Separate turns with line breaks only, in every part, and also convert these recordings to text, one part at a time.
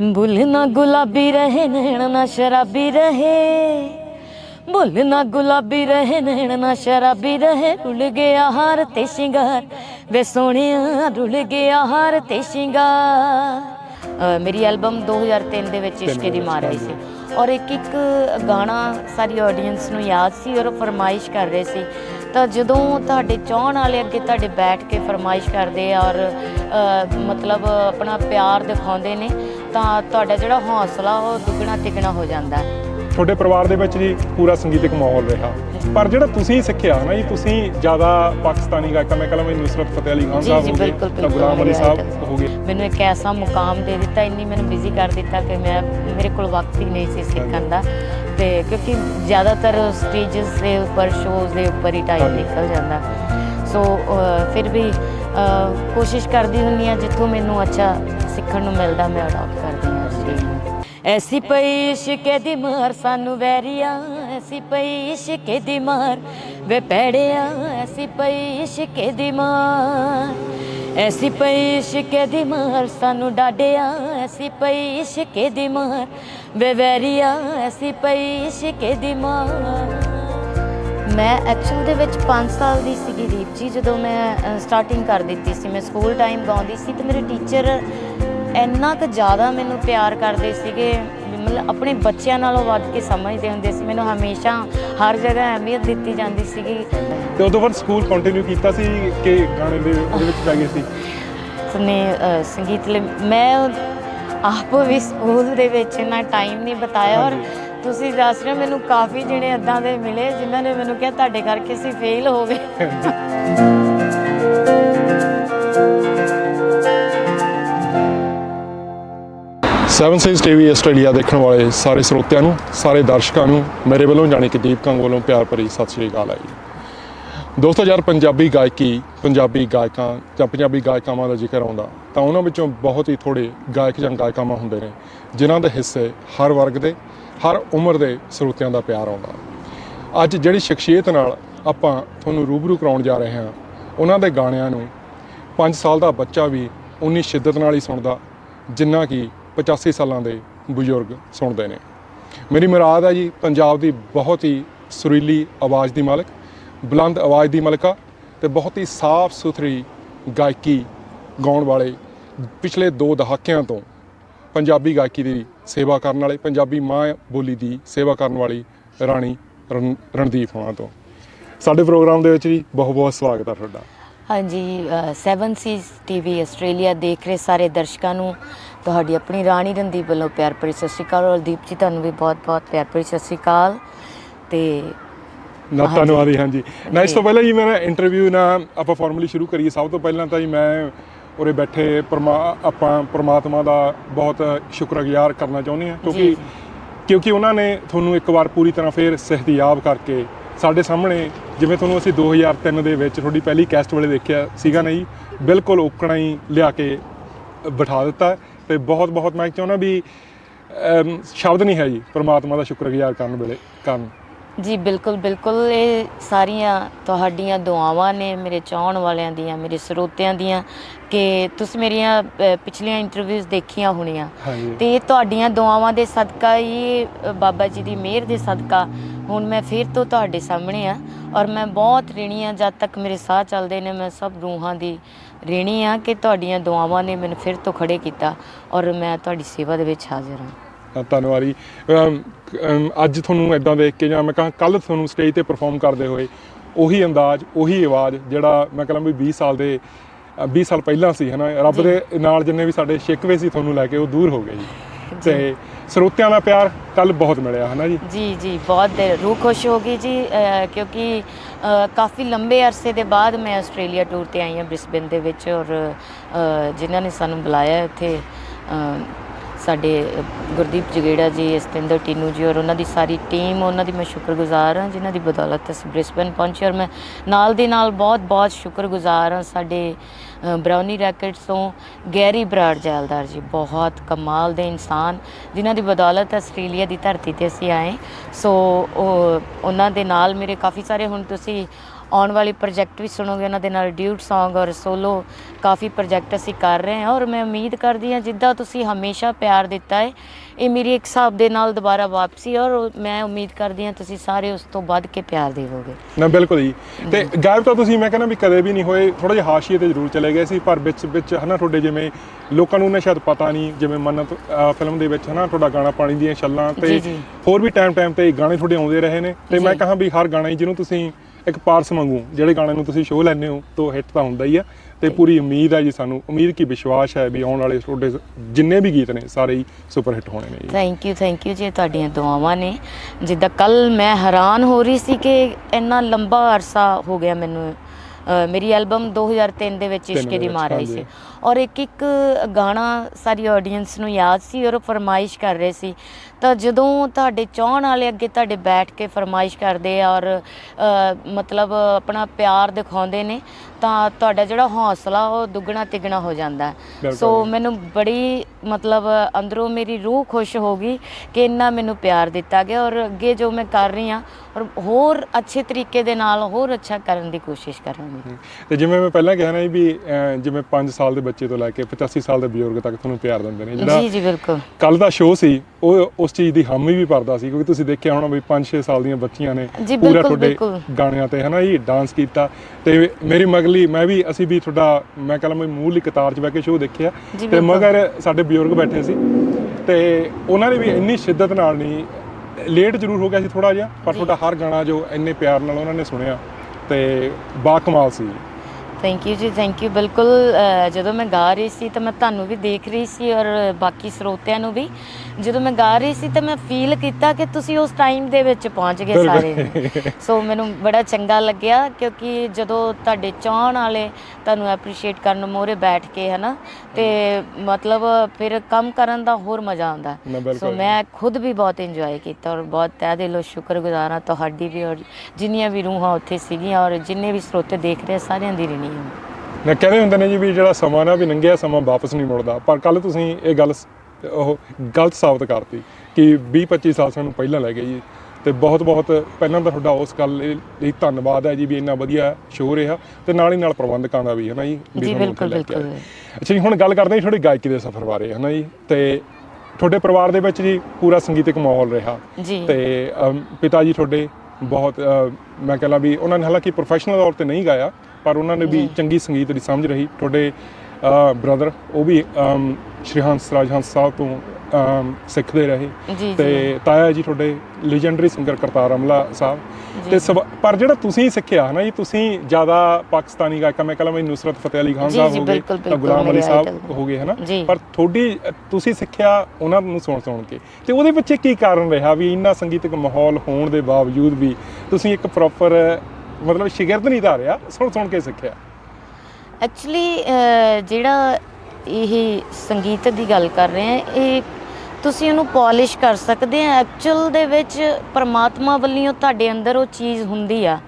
ਬੁੱਲ ਨਾ ਗੁਲਾਬੀ ਰਹੇ ਨੈਣ ਨਾ ਸ਼ਰਾਬੀ ਰਹੇ। ਬੁੱਲ ਨਾ ਗੁਲਾਬੀ ਰਹੇ ਨੈਣ ਨਾ ਸ਼ਰਾਬੀ ਰਹੇ। ਰੁਲ ਗਿਆ ਹਾਰ ਤੇ ਸ਼ਿੰਗਾਰ ਵੇ ਸੋਹਣਿਆ ਰੁਲ ਗਿਆ ਹਾਰ ਤੇ ਸ਼ਿੰਗਾਰ। ਮੇਰੀ ਐਲਬਮ 2003 ਦੇ ਵਿੱਚ ਇਸ਼ਕੇ ਦੀ ਮਾਰ ਆਈ ਸੀ। ਔਰ ਇੱਕ ਇੱਕ ਗਾਣਾ ਸਾਰੀ ਆਡੀਅנס ਨੂੰ ਯਾਦ ਸੀ ਔਰ ਫਰਮਾਇਸ਼ ਕਰ ਰਹੇ ਸੀ। ਤਾਂ ਜਦੋਂ ਤੁਹਾਡੇ ਚਾਹਣ ਵਾਲੇ ਅੱਗੇ ਤੁਹਾਡੇ ਬੈਠ ਕੇ ਫਰਮਾਇਸ਼ ਕਰਦੇ ਆ ਔਰ ਮਤਲਬ ਆਪਣਾ ਪਿਆਰ ਦਿਖਾਉਂਦੇ ਨੇ ਤਾਂ ਤੁਹਾਡਾ ਜਿਹੜਾ ਹੌਸਲਾ ਉਹ ਦੁੱਗਣਾ ਤਿੱਗਣਾ ਹੋ ਜਾਂਦਾ। ਹੈ
ਤੁਹਾਡੇ ਪਰਿਵਾਰ ਦੇ ਵਿੱਚ ਜੀ ਪੂਰਾ ਸੰਗੀਤਿਕ ਮਾਹੌਲ ਰਿਹਾ। ਪਰ ਜਿਹੜਾ ਤੁਸੀਂ ਸਿੱਖਿਆ ਨਾ ਜੀ ਤੁਸੀਂ ਜ਼ਿਆਦਾ ਪਾਕਿਸਤਾਨੀ ਗਾਇਕਾਂ ਮੈਂ ਕਹਾਂ ਨੁਸਰਤ ਫਤਿਹ ਅਲੀ ਖਾਨ
ਜੀ
ਸਾਹਿਬ
ਜੀ
ਹੋ ਗਏ
ਬਿਲਕੁਲ
ਤਾਂ
ਬਿਲਕੁਲ
ਗੁਲਾਮ ਅਲੀ ਸਾਹਿਬ ਹੋ ਗਏ।
ਮੈਨੂੰ ਇੱਕ ਐਸਾ ਮੁਕਾਮ ਦੇ ਦਿੱਤਾ ਇੰਨੀ ਮੈਨੂੰ ਬਿਜ਼ੀ ਕਰ ਦਿੱਤਾ ਕਿ ਮੈਂ ਮੇਰੇ ਕੋਲ ਵਕਤ ਹੀ ਨਹੀਂ ਸੀ ਸਿੱਖਣ ਦਾ। ਤੇ ਕਿਉਂਕਿ ਜ਼ਿਆਦਾਤਰ ਸਟੇजेस ਦੇ ਉੱਪਰ ਸ਼ੋਜ਼ ਦੇ ਉੱਪਰ ਹੀ ਟਾਈਮ। ਨਿਕਲ ਜਾਂਦਾ। ਸੋ ਫਿਰ ਵੀ ਕੋਸ਼ਿਸ਼ ਕਰਦੀ ਹੁੰਦੀ ਹਾਂ ਜਿੱਥੋਂ ਮੈਨੂੰ ਅੱਛਾ ਸਿੱਖਣ ਨੂੰ ਮਿਲਦਾ ਮੈਂ ਅਡਾਪਟ ਐਸੀ ਪਈ ਇਸ਼ਕੇ ਦੀ ਮਾਰ ਸਾਨੂੰ ਵੈਰੀਆਂ ਐਸੀ ਪਈ ਇਸ਼ਕੇ ਦੀ ਮਾਰ ਵੇ ਪੈੜਿਆ ਐਸੀ ਪਈ ਇਸ਼ਕੇ ਦੀ ਮਾਰ ਐਸੀ ਪਈ ਇਸ਼ਕੇ ਦੀ ਮਾਰ ਸਾਨੂੰ ਡਾਡਿਆ ਐਸੀ ਪਈ ਇਸ਼ਕੇ ਦੀ ਮਾਰ ਵੇ ਵੈਰੀਆ ਐਸੀ ਪਈ ਇਸ਼ਕੇ ਦੀ ਮਾਰ ਮੈਂ ਐਕਚੁਅਲ ਦੇ ਵਿੱਚ 5 ਸਾਲ ਦੀ ਸੀਗੀ ਦੀਪ ਜੀ ਜਦੋਂ ਮੈਂ ਸਟਾਰਟਿੰਗ ਕਰ ਦਿੱਤੀ ਸੀ ਮੈਂ ਸਕੂਲ ਟਾਈਮ ਗਾਉਂਦੀ ਸੀ ਤੇ ਮੇਰੇ ਟੀਚਰ ਇੰਨਾ ਕੁ ਜ਼ਿਆਦਾ ਮੈਨੂੰ ਪਿਆਰ ਕਰਦੇ ਸੀਗੇ ਵੀ ਮਤਲਬ ਆਪਣੇ ਬੱਚਿਆਂ ਨਾਲੋਂ ਵੱਧ ਕੇ ਸਮਝਦੇ ਹੁੰਦੇ ਸੀ। ਮੈਨੂੰ ਹਮੇਸ਼ਾ ਹਰ ਜਗ੍ਹਾ ਅਹਿਮੀਅਤ ਦਿੱਤੀ ਜਾਂਦੀ ਸੀਗੀ।
ਤੇ ਉਦੋਂ ਫਿਰ ਸਕੂਲ ਕੰਟੀਨਿਊ ਕੀਤਾ ਸੀ ਕਿ ਗਾਣੇ ਦੇ ਉਹਦੇ ਵਿੱਚ ਪੈ ਗਏ ਸੀ?
ਨੇ ਅ, ਸੰਗੀਤ ਲਈ ਮੈਂ ਆਪ ਵੀ ਸਕੂਲ ਦੇ ਵਿੱਚ ਨਾ ਟਾਈਮ ਨਹੀਂ ਬਤਾਇਆ। ਔਰ। ਤੁਸੀਂ ਦੱਸ ਰਹੇ ਮੈਨੂੰ ਕਾਫੀ ਜਿਹੜੇ ਇਦਾਂ ਦੇ ਮਿਲੇ ਜਿਨ੍ਹਾਂ ਨੇ ਮੈਨੂੰ ਕਿਹਾ ਤੁਹਾਡੇ ਕਰਕੇ ਅਸੀਂ ਫੇਲ ਹੋ ਗਏ।
ਸੈਵਨ ਸੀਜ਼ ਟੀਵੀ ਆਸਟ੍ਰੇਲੀਆ ਦੇਖਣ ਵਾਲੇ ਸਾਰੇ ਸਰੋਤਿਆਂ ਨੂੰ, ਸਾਰੇ ਦਰਸ਼ਕਾਂ ਨੂੰ ਮੇਰੇ ਵੱਲੋਂ ਜਾਣੀ ਕਿ ਦੀਪ ਕੰਗ ਵੱਲੋਂ ਪਿਆਰ ਭਰੀ ਸਤਿ ਸ਼੍ਰੀ ਅਕਾਲ ਹੈ ਜੀ। ਦੋਸਤੋ, ਯਾਰ ਪੰਜਾਬੀ ਗਾਇਕੀ, ਪੰਜਾਬੀ ਗਾਇਕਾਂ ਜਾਂ ਪੰਜਾਬੀ ਗਾਇਕਾਵਾਂ ਦਾ ਜ਼ਿਕਰ ਆਉਂਦਾ, ਤਾਂ ਉਹਨਾਂ ਵਿੱਚੋਂ ਬਹੁਤ ਹੀ ਥੋੜੇ ਗਾਇਕ ਜਾਂ ਗਾਇਕਾਵਾਂ ਹੁੰਦੇ ਨੇ, ਜਿਨ੍ਹਾਂ ਦੇ ਹਿੱਸੇ ਹਰ ਵਰਗ ਦੇ, ਹਰ ਉਮਰ ਦੇ ਸਰੋਤਿਆਂ ਦਾ ਪਿਆਰ ਆਉਂਦਾ। ਅੱਜ ਜਿਹੜੀ ਸ਼ਖਸੀਅਤ ਨਾਲ ਆਪਾਂ ਤੁਹਾਨੂੰ ਰੂਬਰੂ ਕਰਾਉਣ ਜਾ ਰਹੇ ਹਾਂ, ਉਹਨਾਂ ਦੇ ਗਾਣਿਆਂ ਨੂੰ 5 ਸਾਲ ਦਾ ਬੱਚਾ ਵੀ ਉਨੀ ਸ਼ਿੱਦਤ ਨਾਲ ਹੀ ਸੁਣਦਾ, ਜਿੰਨਾ ਕਿ 85 ਸਾਲਾਂ ਦੇ ਬਜ਼ੁਰਗ ਸੁਣਦੇ ਨੇ। ਮੇਰੀ ਮੁਰਾਦ ਹੈ ਜੀ ਪੰਜਾਬ ਦੀ ਬਹੁਤ ਹੀ ਸੁਰੀਲੀ ਆਵਾਜ਼ ਦੀ ਮਾਲਕ, ਬੁਲੰਦ ਆਵਾਜ਼ ਦੀ ਮਲਕਾ ਤੇ ਬਹੁਤ ਹੀ ਸਾਫ਼ ਸੁਥਰੀ ਗਾਇਕੀ ਗਾਉਣ ਵਾਲੇ ਪਿਛਲੇ 2 ਦਹਾਕਿਆਂ ਤੋਂ ਪੰਜਾਬੀ ਗਾਇਕੀ ਦੀ ਸੇਵਾ ਕਰਨ ਵਾਲੇ, ਪੰਜਾਬੀ ਮਾਂ ਬੋਲੀ ਦੀ ਸੇਵਾ ਕਰਨ ਵਾਲੀ ਰਾਣੀ ਰਣ- ਰਣਦੀਪ ਹੋਣਾ ਤੋਂ। ਸਾਡੇ ਪ੍ਰੋਗਰਾਮ ਦੇ ਵਿੱਚ ਜੀ ਬਹੁਤ ਬਹੁਤ ਸਵਾਗਤ ਹੈ ਤੁਹਾਡਾ।
ਹਾਂਜੀ 7 ਸੀਜ਼ ਟੀਵੀ ਆਸਟ੍ਰੇਲੀਆ ਦੇਖ ਰਹੇ ਸਾਰੇ ਦਰਸ਼ਕਾਂ ਨੂੰ। ਤੁਹਾਡੀ ਆਪਣੀ ਰਾਣੀ ਰਣਦੀਪ ਵੱਲੋਂ ਪਿਆਰ ਭਰੀ ਸਤਿ ਸ਼੍ਰੀ ਅਕਾਲ ਔਰ ਦੀਪ ਜੀ ਤੁਹਾਨੂੰ ਵੀ ਬਹੁਤ-ਬਹੁਤ ਪਿਆਰ ਭਰੀ ਸਤਿ ਸ਼੍ਰੀ ਅਕਾਲ ਤੇ
ਨਾ। ਧੰਨਵਾਦ ਜੀ ਹਾਂਜੀ ਨਾ ਇਸ। ਤੋਂ ਪਹਿਲਾਂ ਜੀ ਮੈਂ ਇੰਟਰਵਿਊ ਨਾ ਆਪਾਂ ਫਾਰਮਲੀ ਸ਼ੁਰੂ ਕਰੀਏ ਸਭ ਤੋਂ ਪਹਿਲਾਂ ਤਾਂ ਜੀ ਮੈਂ ਉਰੇ ਬੈਠੇ ਪਰਮਾ ਆਪਾਂ ਪ੍ਰਮਾਤਮਾ ਦਾ ਬਹੁਤ ਸ਼ੁਕਰਗੁਜ਼ਾਰ ਕਰਨਾ ਚਾਹੁੰਦੇ ਹਾਂ ਕਿਉਂਕਿ। ਕਿਉਂਕਿ ਉਹਨਾਂ ਨੇ ਤੁਹਾਨੂੰ ਇੱਕ ਵਾਰ ਪੂਰੀ ਤਰ੍ਹਾਂ ਫੇਰ ਸਿਹਤਯਾਬ ਕਰਕੇ ਸਾਡੇ ਸਾਹਮਣੇ ਜਿਵੇਂ ਤੁਹਾਨੂੰ ਅਸੀਂ 2003 ਦੇ ਵਿੱਚ ਤੁਹਾਡੀ ਪਹਿਲੀ ਕੈਸਟ ਵੇਲੇ ਦੇਖਿਆ ਸੀਗਾ ਨਾ ਜੀ ਬਿਲਕੁਲ ਓਕਣਾ ਹੀ ਲਿਆ ਕੇ ਬਿਠਾ ਦਿੱਤਾ ਤੇ ਬਹੁਤ ਬਹੁਤ ਮੈਂ ਚਾਹੁੰਦਾ ਵੀ ਸ਼ਬਦ ਨਹੀਂ ਹੈ ਜੀ ਪਰਮਾਤਮਾ ਦਾ ਸ਼ੁਕਰਗੁਜ਼ਾਰ ਕਰਨ ਵੇਲੇ, ਕਰਨ।
ਜੀ ਬਿਲਕੁਲ ਬਿਲਕੁਲ। ਇਹ ਸਾਰੀਆਂ ਤੁਹਾਡੀਆਂ ਦੁਆਵਾਂ ਨੇ ਮੇਰੇ ਚਾਹਣ ਵਾਲਿਆਂ ਦੀਆਂ ਮੇਰੇ ਸਰੋਤਿਆਂ ਦੀਆਂ ਕਿ ਤੁਸੀਂ ਮੇਰੀਆਂ ਅ, ਪਿਛਲੀਆਂ ਇੰਟਰਵਿਊਜ਼ ਦੇਖੀਆਂ ਹੋਣੀਆਂ।
ਹਾਂਜੀ।
ਤੇ ਇਹ ਤੁਹਾਡੀਆਂ ਦੁਆਵਾਂ ਦੇ ਸਦਕਾ ਹੀ ਅ, ਬਾਬਾ ਜੀ ਦੀ ਮਿਹਰ ਦੇ ਸਦਕਾ ਹੁਣ ਮੈਂ ਫਿਰ ਤੋਂ ਤੁਹਾਡੇ ਸਾਹਮਣੇ ਆ। ਔਰ ਮੈਂ ਬਹੁਤ ঋਣੀ ਆ ਜਦ ਤੱਕ ਮੇਰੇ ਸਾਹ ਚੱਲਦੇ ਨੇ ਮੈਂ ਸਭ ਰੂਹਾਂ ਦੀ ঋਣੀ ਆ ਕਿ ਤੁਹਾਡੀਆਂ ਦੁਆਵਾਂ ਨੇ ਮੈਨੂੰ ਫਿਰ ਤੋਂ ਖੜੇ ਕੀਤਾ। ਔਰ ਮੈਂ ਤੁਹਾਡੀ ਸੇਵਾ ਦੇ ਵਿੱਚ ਹਾਜ਼ਰ ਹਾਂ।
ਤਾਂ ਧੰਨਵਾਦ ਜੀ ਅਮ, ਅਮ, ਅੱਜ ਤੁਹਾਨੂੰ ਇਦਾਂ ਦੇਖ ਕੇ ਜਾਂ ਮੈਂ ਕਹਾਂ ਕੱਲ ਤੁਹਾਨੂੰ ਸਟੇਜ ਤੇ ਪਰਫਾਰਮ ਕਰਦੇ ਹੋਏ ਉਹੀ ਅੰਦਾਜ਼ ਉਹੀ ਆਵਾਜ਼ ਜਿਹੜਾ ਮੈਂ ਕਹਾਂ ਵੀ 20 ਸਾਲ ਦੇ ਅ, 20 ਸਾਲ ਪਹਿਲਾਂ ਸੀ ਹਨਾ? ਰੱਬ। ਦੇ ਨਾਲ ਜਿੰਨੇ ਵੀ ਸਾਡੇ ਸ਼ਿਕਵੇ ਸੀ ਤੁਹਾਨੂੰ ਲੈ ਕੇ ਉਹ ਦੂਰ ਹੋ ਗਏ ਜੀ। ਤੇ ਸਰੋਤਿਆਂ ਦਾ ਪਿਆਰ ਕੱਲ ਬਹੁਤ ਮਿਲਿਆ ਹਨਾ ਜੀ?
ਜੀ ਜੀ ਬਹੁਤ ਰੂਹ ਖੁਸ਼ ਹੋ ਗਈ ਜੀ ਕਿਉਂਕਿ ਕਾਫੀ ਲੰਬੇ ਅਰਸੇ ਦੇ ਬਾਅਦ ਮੈਂ ਆਸਟ੍ਰੇਲੀਆ ਟੂਰ ਤੇ ਆਈ ਹਾਂ ਬ੍ਰਿਸਬਨ ਦੇ ਵਿੱਚ ਔਰ ਜਿਨ੍ਹਾਂ ਨੇ ਸਾਨੂੰ ਬੁਲਾਇਆ ਉੱਥੇ ਸਾਡੇ ਗੁਰਦੀਪ ਜਗੇੜਾ ਜੀ ਸਤਿੰਦਰ ਟੀਨੂ ਜੀ ਔਰ ਉਹਨਾਂ ਦੀ ਸਾਰੀ ਟੀਮ ਉਹਨਾਂ ਦੀ ਮੈਂ ਸ਼ੁਕਰਗੁਜ਼ਾਰ ਹਾਂ ਜਿਨ੍ਹਾਂ ਦੀ ਬਦੌਲਤ ਅਸੀਂ ਬ੍ਰਿਸਬਨ ਪਹੁੰਚੇ ਔਰ ਮੈਂ ਨਾਲ ਦੇ ਨਾਲ ਬਹੁਤ ਬਹੁਤ ਸ਼ੁਕਰਗੁਜ਼ਾਰ ਹਾਂ ਸਾਡੇ ਬਰਾਉਨੀ ਰੈਕਟਸ ਤੋਂ ਗੈਰੀ ਬਰਾੜ ਜੈਲਦਾਰ ਜੀ। ਬਹੁਤ ਕਮਾਲ ਦੇ ਇਨਸਾਨ ਜਿਨ੍ਹਾਂ ਦੀ ਬਦੌਲਤ ਆਸਟ੍ਰੇਲੀਆ ਦੀ ਧਰਤੀ ਤੇ ਅਸੀਂ ਆਏ। ਸੋ ਉਹਨਾਂ ਦੇ ਨਾਲ ਮੇਰੇ ਕਾਫੀ ਸਾਰੇ ਹੁਣ ਤੁਸੀਂ ਆਉਣ ਵਾਲੀ ਪ੍ਰੋਜੈਕਟ ਵੀ ਸੁਣੋਗੇ ਉਹਨਾਂ ਦੇ ਨਾਲ ਡਿਊਟ Song ਔਰ ਸੋਲੋ ਕਾਫੀ ਪ੍ਰੋਜੈਕਟ ਅਸੀਂ ਕਰ ਰਹੇ ਹਾਂ ਔਰ ਮੈਂ ਉਮੀਦ ਕਰਦੀ ਹਾਂ ਜਿੱਦਾਂ ਤੁਸੀਂ ਹਮੇਸ਼ਾ ਪਿਆਰ ਦਿੱਤਾ ਹੈ ਇਹ ਮੇਰੀ ਇੱਕ ਹਿਸਾਬ ਦੇ ਨਾਲ ਦੁਬਾਰਾ ਵਾਪਸੀ ਔਰ ਮੈਂ ਉਮੀਦ ਕਰਦੀ ਹਾਂ ਤੁਸੀਂ ਸਾਰੇ ਉਸ ਤੋਂ ਵੱਧ ਕੇ ਪਿਆਰ ਦੇਵੋਗੇ
ਨਾ ਬਿਲਕੁਲ ਜੀ ਤੇ ਗਾਇਬ ਤਾਂ ਤੁਸੀਂ ਮੈਂ ਕਹਿੰਦਾ ਵੀ ਕਦੇ ਵੀ ਨਹੀਂ ਹੋਏ ਥੋੜਾ ਜਿਹਾ ਹਾਸ਼ੀਏ ਤੇ ਜ਼ਰੂਰ ਚਲੇ ਗਏ ਸੀ ਪਰ ਵਿੱਚ ਵਿੱਚ ਹਨਾ ਤੁਹਾਡੇ ਜਿਵੇਂ ਲੋਕਾਂ ਨੂੰ ਨਾ ਸ਼ਾਇਦ ਪਤਾ ਨਹੀਂ ਜਿਵੇਂ ਮੰਨਤ ਫਿਲਮ ਦੇ ਵਿੱਚ ਹਨਾ ਤੁਹਾਡਾ ਗਾਣਾ ਪਾਣੀ ਦੀਆਂ ਛੱਲਾਂ ਤੇ। ਹੋਰ ਵੀ ਟਾਈਮ ਟਾਈਮ ਤੇ ਗਾਣੇ ਤੁਹਾਡੇ ਆਉਂਦੇ ਰਹੇ ਨੇ ਤੇ ਮੈਂ। ਕਹਾਂ ਵੀ ਹਰ ਗਾਣਾ ਜਿਹਨੂੰ ਤੁਸੀਂ ਇੱਕ ਪਾਰਸ ਵਾਂਗੂ ਜਿਹੜੇ ਗਾਣੇ ਨੂੰ ਤੁਸੀਂ ਸ਼ੋਅ ਲੈਂਦੇ ਹੋ ਤੋਂ ਹਿੱਟ ਤਾਂ ਹੁੰਦਾ ਹੀ ਆ। ਤੇ ਪੂਰੀ ਉਮੀਦ ਹੈ ਜੀ ਸਾਨੂੰ ਉਮੀਦ ਕੀ ਵਿਸ਼ਵਾਸ ਹੈ ਵੀ ਆਉਣ ਵਾਲੇ ਤੁਹਾਡੇ ਜਿੰਨੇ ਵੀ ਗੀਤ ਨੇ ਸਾਰੇ ਹੀ ਸੁਪਰ ਹਿੱਟ ਹੋਣੇ ਨੇ ਜੀ।
ਥੈਂਕ ਯੂ ਥੈਂਕ ਯੂ ਜੀ ਤੁਹਾਡੀਆਂ ਦੁਆਵਾਂ ਨੇ। ਜਿੱਦਾਂ ਕੱਲ ਮੈਂ ਹੈਰਾਨ ਹੋ ਰਹੀ ਸੀ ਕਿ ਇੰਨਾ ਲੰਬਾ ਅਰਸਾ ਹੋ ਗਿਆ ਮੈਨੂੰ ਮੇਰੀ ਐਲਬਮ 2003 ਦੇ ਵਿੱਚ ਇਸ਼ਕੇ
ਦੇ
ਮਾਰ ਆਈ। ਸੀ ਔਰ ਇੱਕ ਇੱਕ ਗਾਣਾ ਸਾਰੀ ਆਡੀਅנס ਨੂੰ ਯਾਦ ਸੀ ਔਰ ਫਰਮਾਇਸ਼ ਕਰ ਰਹੇ ਸੀ। ਤਾਂ ਜਦੋਂ ਤੁਹਾਡੇ ਚਾਹਣ ਵਾਲੇ ਅੱਗੇ ਤੁਹਾਡੇ ਬੈਠ ਕੇ ਫਰਮਾਇਸ਼ ਕਰਦੇ ਆ ਔਰ ਮਤਲਬ ਆਪਣਾ ਪਿਆਰ ਦਿਖਾਉਂਦੇ ਨੇ ਤਾਂ ਤੁਹਾਡਾ ਜਿਹੜਾ ਹੌਸਲਾ ਉਹ ਦੁੱਗਣਾ ਤਿੱਗਣਾ ਹੋ ਜਾਂਦਾ। ਸੋ। ਮੈਨੂੰ ਬੜੀ ਮਤਲਬ ਅੰਦਰੋਂ ਮੇਰੀ ਰੂਹ ਖੁਸ਼ ਹੋ ਗਈ ਕਿ ਇੰਨਾ ਮੈਨੂੰ ਪਿਆਰ ਦਿੱਤਾ ਗਿਆ ਔਰ ਅੱਗੇ ਜੋ ਮੈਂ ਕਰ ਰਹੀ ਹਾਂ ਔਰ ਹੋਰ ਅੱਛੇ ਤਰੀਕੇ ਦੇ ਨਾਲ ਹੋਰ ਅੱਛਾ ਕਰਨ ਦੀ ਕੋਸ਼ਿਸ਼ ਕਰਾਂਗੀ
ਤੇ ਜਿਵੇਂ ਮੈਂ ਪਹਿਲਾਂ ਕਿਹਾ ਨਾ ਵੀ ਜਿਵੇਂ 5 ਸਾਲ ਦੇ ਬੱਚੇ ਤੋਂ ਲੈ ਕੇ 85 ਸਾਲ ਦੇ ਬਜ਼ੁਰਗ ਤੱਕ ਤੁਹਾਨੂੰ ਪਿਆਰ ਦਿੰਦੇ ਨੇ। ਜਿਹੜਾ
ਜੀ ਜੀ ਬਿਲਕੁਲ।
ਕੱਲ ਦਾ ਸ਼ੋਅ ਸੀ ਉਹ ਉਸ ਚੀਜ਼ ਦੀ ਹਾਮੀ ਵੀ ਭਰਦਾ ਸੀ ਕਿਉਂਕਿ ਤੁਸੀਂ ਦੇਖਿਆ ਹੋਣਾ ਵੀ 5-6 ਸਾਲ ਦੀਆਂ ਬੱਚੀਆਂ ਨੇ ਪੂਰਾ ਤੁਹਾਡੇ। ਗਾਣਿਆਂ ਤੇ ਹਨਾ ਜੀ ਡਾਂਸ ਕੀਤਾ ਤੇ ਮੇਰੀ ਮਗਲੀ ਮੈਂ ਵੀ ਅਸੀਂ ਵੀ ਤੁਹਾਡਾ ਮੈਂ ਕਹਿੰਦਾ ਮੈਂ ਮੂਲ ਕਤਾਰ 'ਚ ਬਹਿ ਕੇ ਸ਼ੋਅ ਦੇਖਿਆ ਤੇ। ਮਗਰ ਸਾਡੇ ਬਜ਼ੁਰਗ ਬੈਠੇ ਸੀ ਤੇ ਉਹਨਾਂ ਨੇ ਵੀ ਇੰਨੀ ਸ਼ਿੱਦਤ ਨਾਲ ਨਹੀਂ ਲੇਟ ਜ਼ਰੂਰ ਹੋ ਗਿਆ ਸੀ ਥੋੜਾ ਜਿਹਾ ਪਰ। ਤੁਹਾਡਾ ਹਰ ਗਾਣਾ ਜੋ ਇੰਨੇ ਪਿਆਰ ਨਾਲ ਉਹਨਾਂ ਨੇ ਸੁਣਿਆ ਤੇ ਬਾ ਕਮਾਲ ਸੀ
thank you ji thank you ਬਿਲਕੁਲ ਜਦੋਂ ਮੈਂ ਗਾ ਰਹੀ ਸੀ ਤਾਂ ਮੈਂ ਤੁਹਾਨੂੰ ਵੀ ਦੇਖ ਰਹੀ ਸੀ ਔਰ ਬਾਕੀ ਸਰੋਤਿਆਂ ਨੂੰ ਵੀ। ਜਦੋਂ ਮੈਂ ਗਾ ਰਹੀ ਸੀ ਤਾਂ ਮੈਂ ਫੀਲ ਕੀਤਾ ਕਿ ਤੁਸੀਂ ਉਸ ਟਾਈਮ ਦੇ ਵਿੱਚ ਪਹੁੰਚ ਗਏ ਸਾਰੇ। ਸੋ ਮੈਨੂੰ ਬੜਾ ਚੰਗਾ ਲੱਗਿਆ ਕਿਉਂਕਿ ਜਦੋਂ ਤੁਹਾਡੇ ਚਾਹਣ ਵਾਲੇ ਤੁਹਾਨੂੰ ਐਪਰੀਸ਼ੀਏਟ ਕਰਨ ਮੋਰੇ ਬੈਠ ਕੇ ਹਨਾ ਤੇ ਮਤਲਬ ਫਿਰ ਕੰਮ ਕਰਨ ਦਾ ਹੋਰ ਮਜ਼ਾ ਆਉਂਦਾ। ਸੋ ਮੈਂ ਖੁਦ ਵੀ ਬਹੁਤ ਇੰਜੋਏ ਕੀਤਾ ਔਰ ਬਹੁਤ ਤਹਿ ਦਿਲੋਂ ਸ਼ੁਕਰਗੁਜ਼ਾਰ ਹਾਂ ਤੁਹਾਡੀ ਵੀ ਔਰ ਜਿੰਨੀਆਂ ਵੀ ਰੂਹਾਂ ਉੱਥੇ ਸੀਗੀਆਂ ਔਰ ਜਿੰਨੇ ਵੀ ਸਰੋਤੇ ਦੇਖ ਰਹੇ ਸਾਰਿਆਂ ਦੀ ਰਣੀ। ਹਾਂ
ਨਾ ਕਹਿੰਦੇ ਹੁੰਦੇ ਨੇ ਜੀ ਵੀ ਜਿਹੜਾ ਸਮਾਂ ਨਾ ਵੀ ਲੰਘਿਆ ਸਮਾਂ ਵਾਪਸ ਨਹੀਂ ਮੁੜਦਾ। ਪਰ ਕੱਲ ਤੁਸੀਂ ਇਹ ਗੱਲ ਸ- ਉਹ ਗਲਤ ਸਾਬਤ ਕਰਤੀ ਕਿ 20 25 ਸਾਲ ਸਾਨੂੰ ਪਹਿਲਾਂ ਲੈ ਗਏ ਜੀ। ਤੇ ਬਹੁਤ ਬਹੁਤ ਪਹਿਲਾਂ ਤਾਂ ਤੁਹਾਡਾ ਉਸ ਗੱਲ ਲਈ ਲਈ ਧੰਨਵਾਦ ਹੈ ਜੀ ਵੀ ਇੰਨਾ ਵਧੀਆ ਸ਼ੋਅ ਰਿਹਾ ਤੇ ਨਾਲ ਹੀ ਨਾਲ ਪ੍ਰਬੰਧਕਾਂ ਦਾ ਵੀ ਹੈ ਨਾ ਜੀ ਵੀ
ਜੀ,
ਉੱਥੇ
ਬਿਲਕੁਲ,
ਲੈ ਕੇ ਆਏ।
ਬਿਲਕੁਲ।
ਅੱਛਾ ਜੀ ਹੁਣ ਗੱਲ ਕਰਦੇ ਹਾਂ ਜੀ ਤੁਹਾਡੀ ਗਾਇਕੀ ਦੇ ਸਫ਼ਰ ਬਾਰੇ ਹੈ ਨਾ ਜੀ। ਤੇ ਤੁਹਾਡੇ ਪਰਿਵਾਰ ਦੇ ਵਿੱਚ ਜੀ ਪੂਰਾ ਸੰਗੀਤਕ ਮਾਹੌਲ ਰਿਹਾ।
ਜੀ।
ਤੇ ਅਮ, ਪਿਤਾ ਜੀ ਤੁਹਾਡੇ ਬਹੁਤ ਅ, ਮੈਂ ਕਹਿੰਦਾ ਵੀ ਉਹਨਾਂ ਨੇ ਹਾਲਾਂਕਿ ਪ੍ਰੋਫੈਸ਼ਨਲ ਤੌਰ ਤੇ ਨਹੀਂ ਗਾਇਆ ਪਰ ਉਹਨਾਂ ਨੇ ਵੀ। ਚੰਗੀ ਸੰਗੀਤ ਦੀ ਸਮਝ ਰਹੀ ਤੁਹਾਡੇ ਬ੍ਰਦਰ ਉਹ ਵੀ ਸ਼੍ਰੀ ਹੰਸ ਰਾਜ ਹੰਸ ਸਾਹਿਬ ਤੋਂ ਸਿੱਖਦੇ ਰਹੇ ਤੇ ਤਾਇਆ ਜੀ ਤੁਹਾਡੇ ਲੈਜੈਂਡਰੀ ਸਿੰਗਰ ਕਰਤਾਰ ਅਮਲਾ ਸਾਹਿਬ। ਤੇ ਪਰ ਜਿਹੜਾ ਤੁਸੀਂ ਸਿੱਖਿਆ ਹਨਾ ਜੀ ਤੁਸੀਂ ਜ਼ਿਆਦਾ ਪਾਕਿਸਤਾਨੀ ਗਾਇਕਾਂ ਮੈਂ ਕਹਿੰਦਾ ਮੈਂ ਨੁਸਰਤ ਫਤਿਹ ਅਲੀ ਖਾਨ ਸਾਹਿਬ ਹੋ ਗਏ ਗੁਲਾਮ ਅਲੀ ਸਾਹਿਬ। ਹੋ ਗਏ ਹਨਾ। ਪਰ ਤੁਹਾਡੀ ਤੁਸੀਂ ਸਿੱਖਿਆ ਉਹਨਾਂ ਨੂੰ ਸੁਣ ਸੁਣ ਕੇ ਤੇ ਉਹਦੇ ਪਿੱਛੇ ਕੀ ਕਾਰਨ ਰਿਹਾ ਵੀ ਇੰਨਾ ਸੰਗੀਤਕ ਮਾਹੌਲ ਹੋਣ ਦੇ ਬਾਵਜੂਦ ਵੀ ਤੁਸੀਂ ਇੱਕ ਪ੍ਰੋਪਰ ਮਤਲਬ ਸ਼ਾਗਿਰਦ ਨਹੀਂ ਧਾਰਿਆ ਸੁਣ ਸੁਣ ਕੇ ਸਿੱਖਿਆ।
ਐਕਚੁਅਲੀ ਜਿਹੜਾ ਇਹ ਸੰਗੀਤ ਦੀ ਗੱਲ ਕਰ ਰਹੇ ਆ ਇਹ ਤੁਸੀਂ ਉਹਨੂੰ ਪਾਲਿਸ਼ ਕਰ ਸਕਦੇ ਆ ਐਕਚੁਅਲ ਦੇ ਵਿੱਚ ਪਰਮਾਤਮਾ ਵੱਲੋਂ ਤੁਹਾਡੇ ਅੰਦਰ ਉਹ ਚੀਜ਼ ਹੁੰਦੀ ਆ।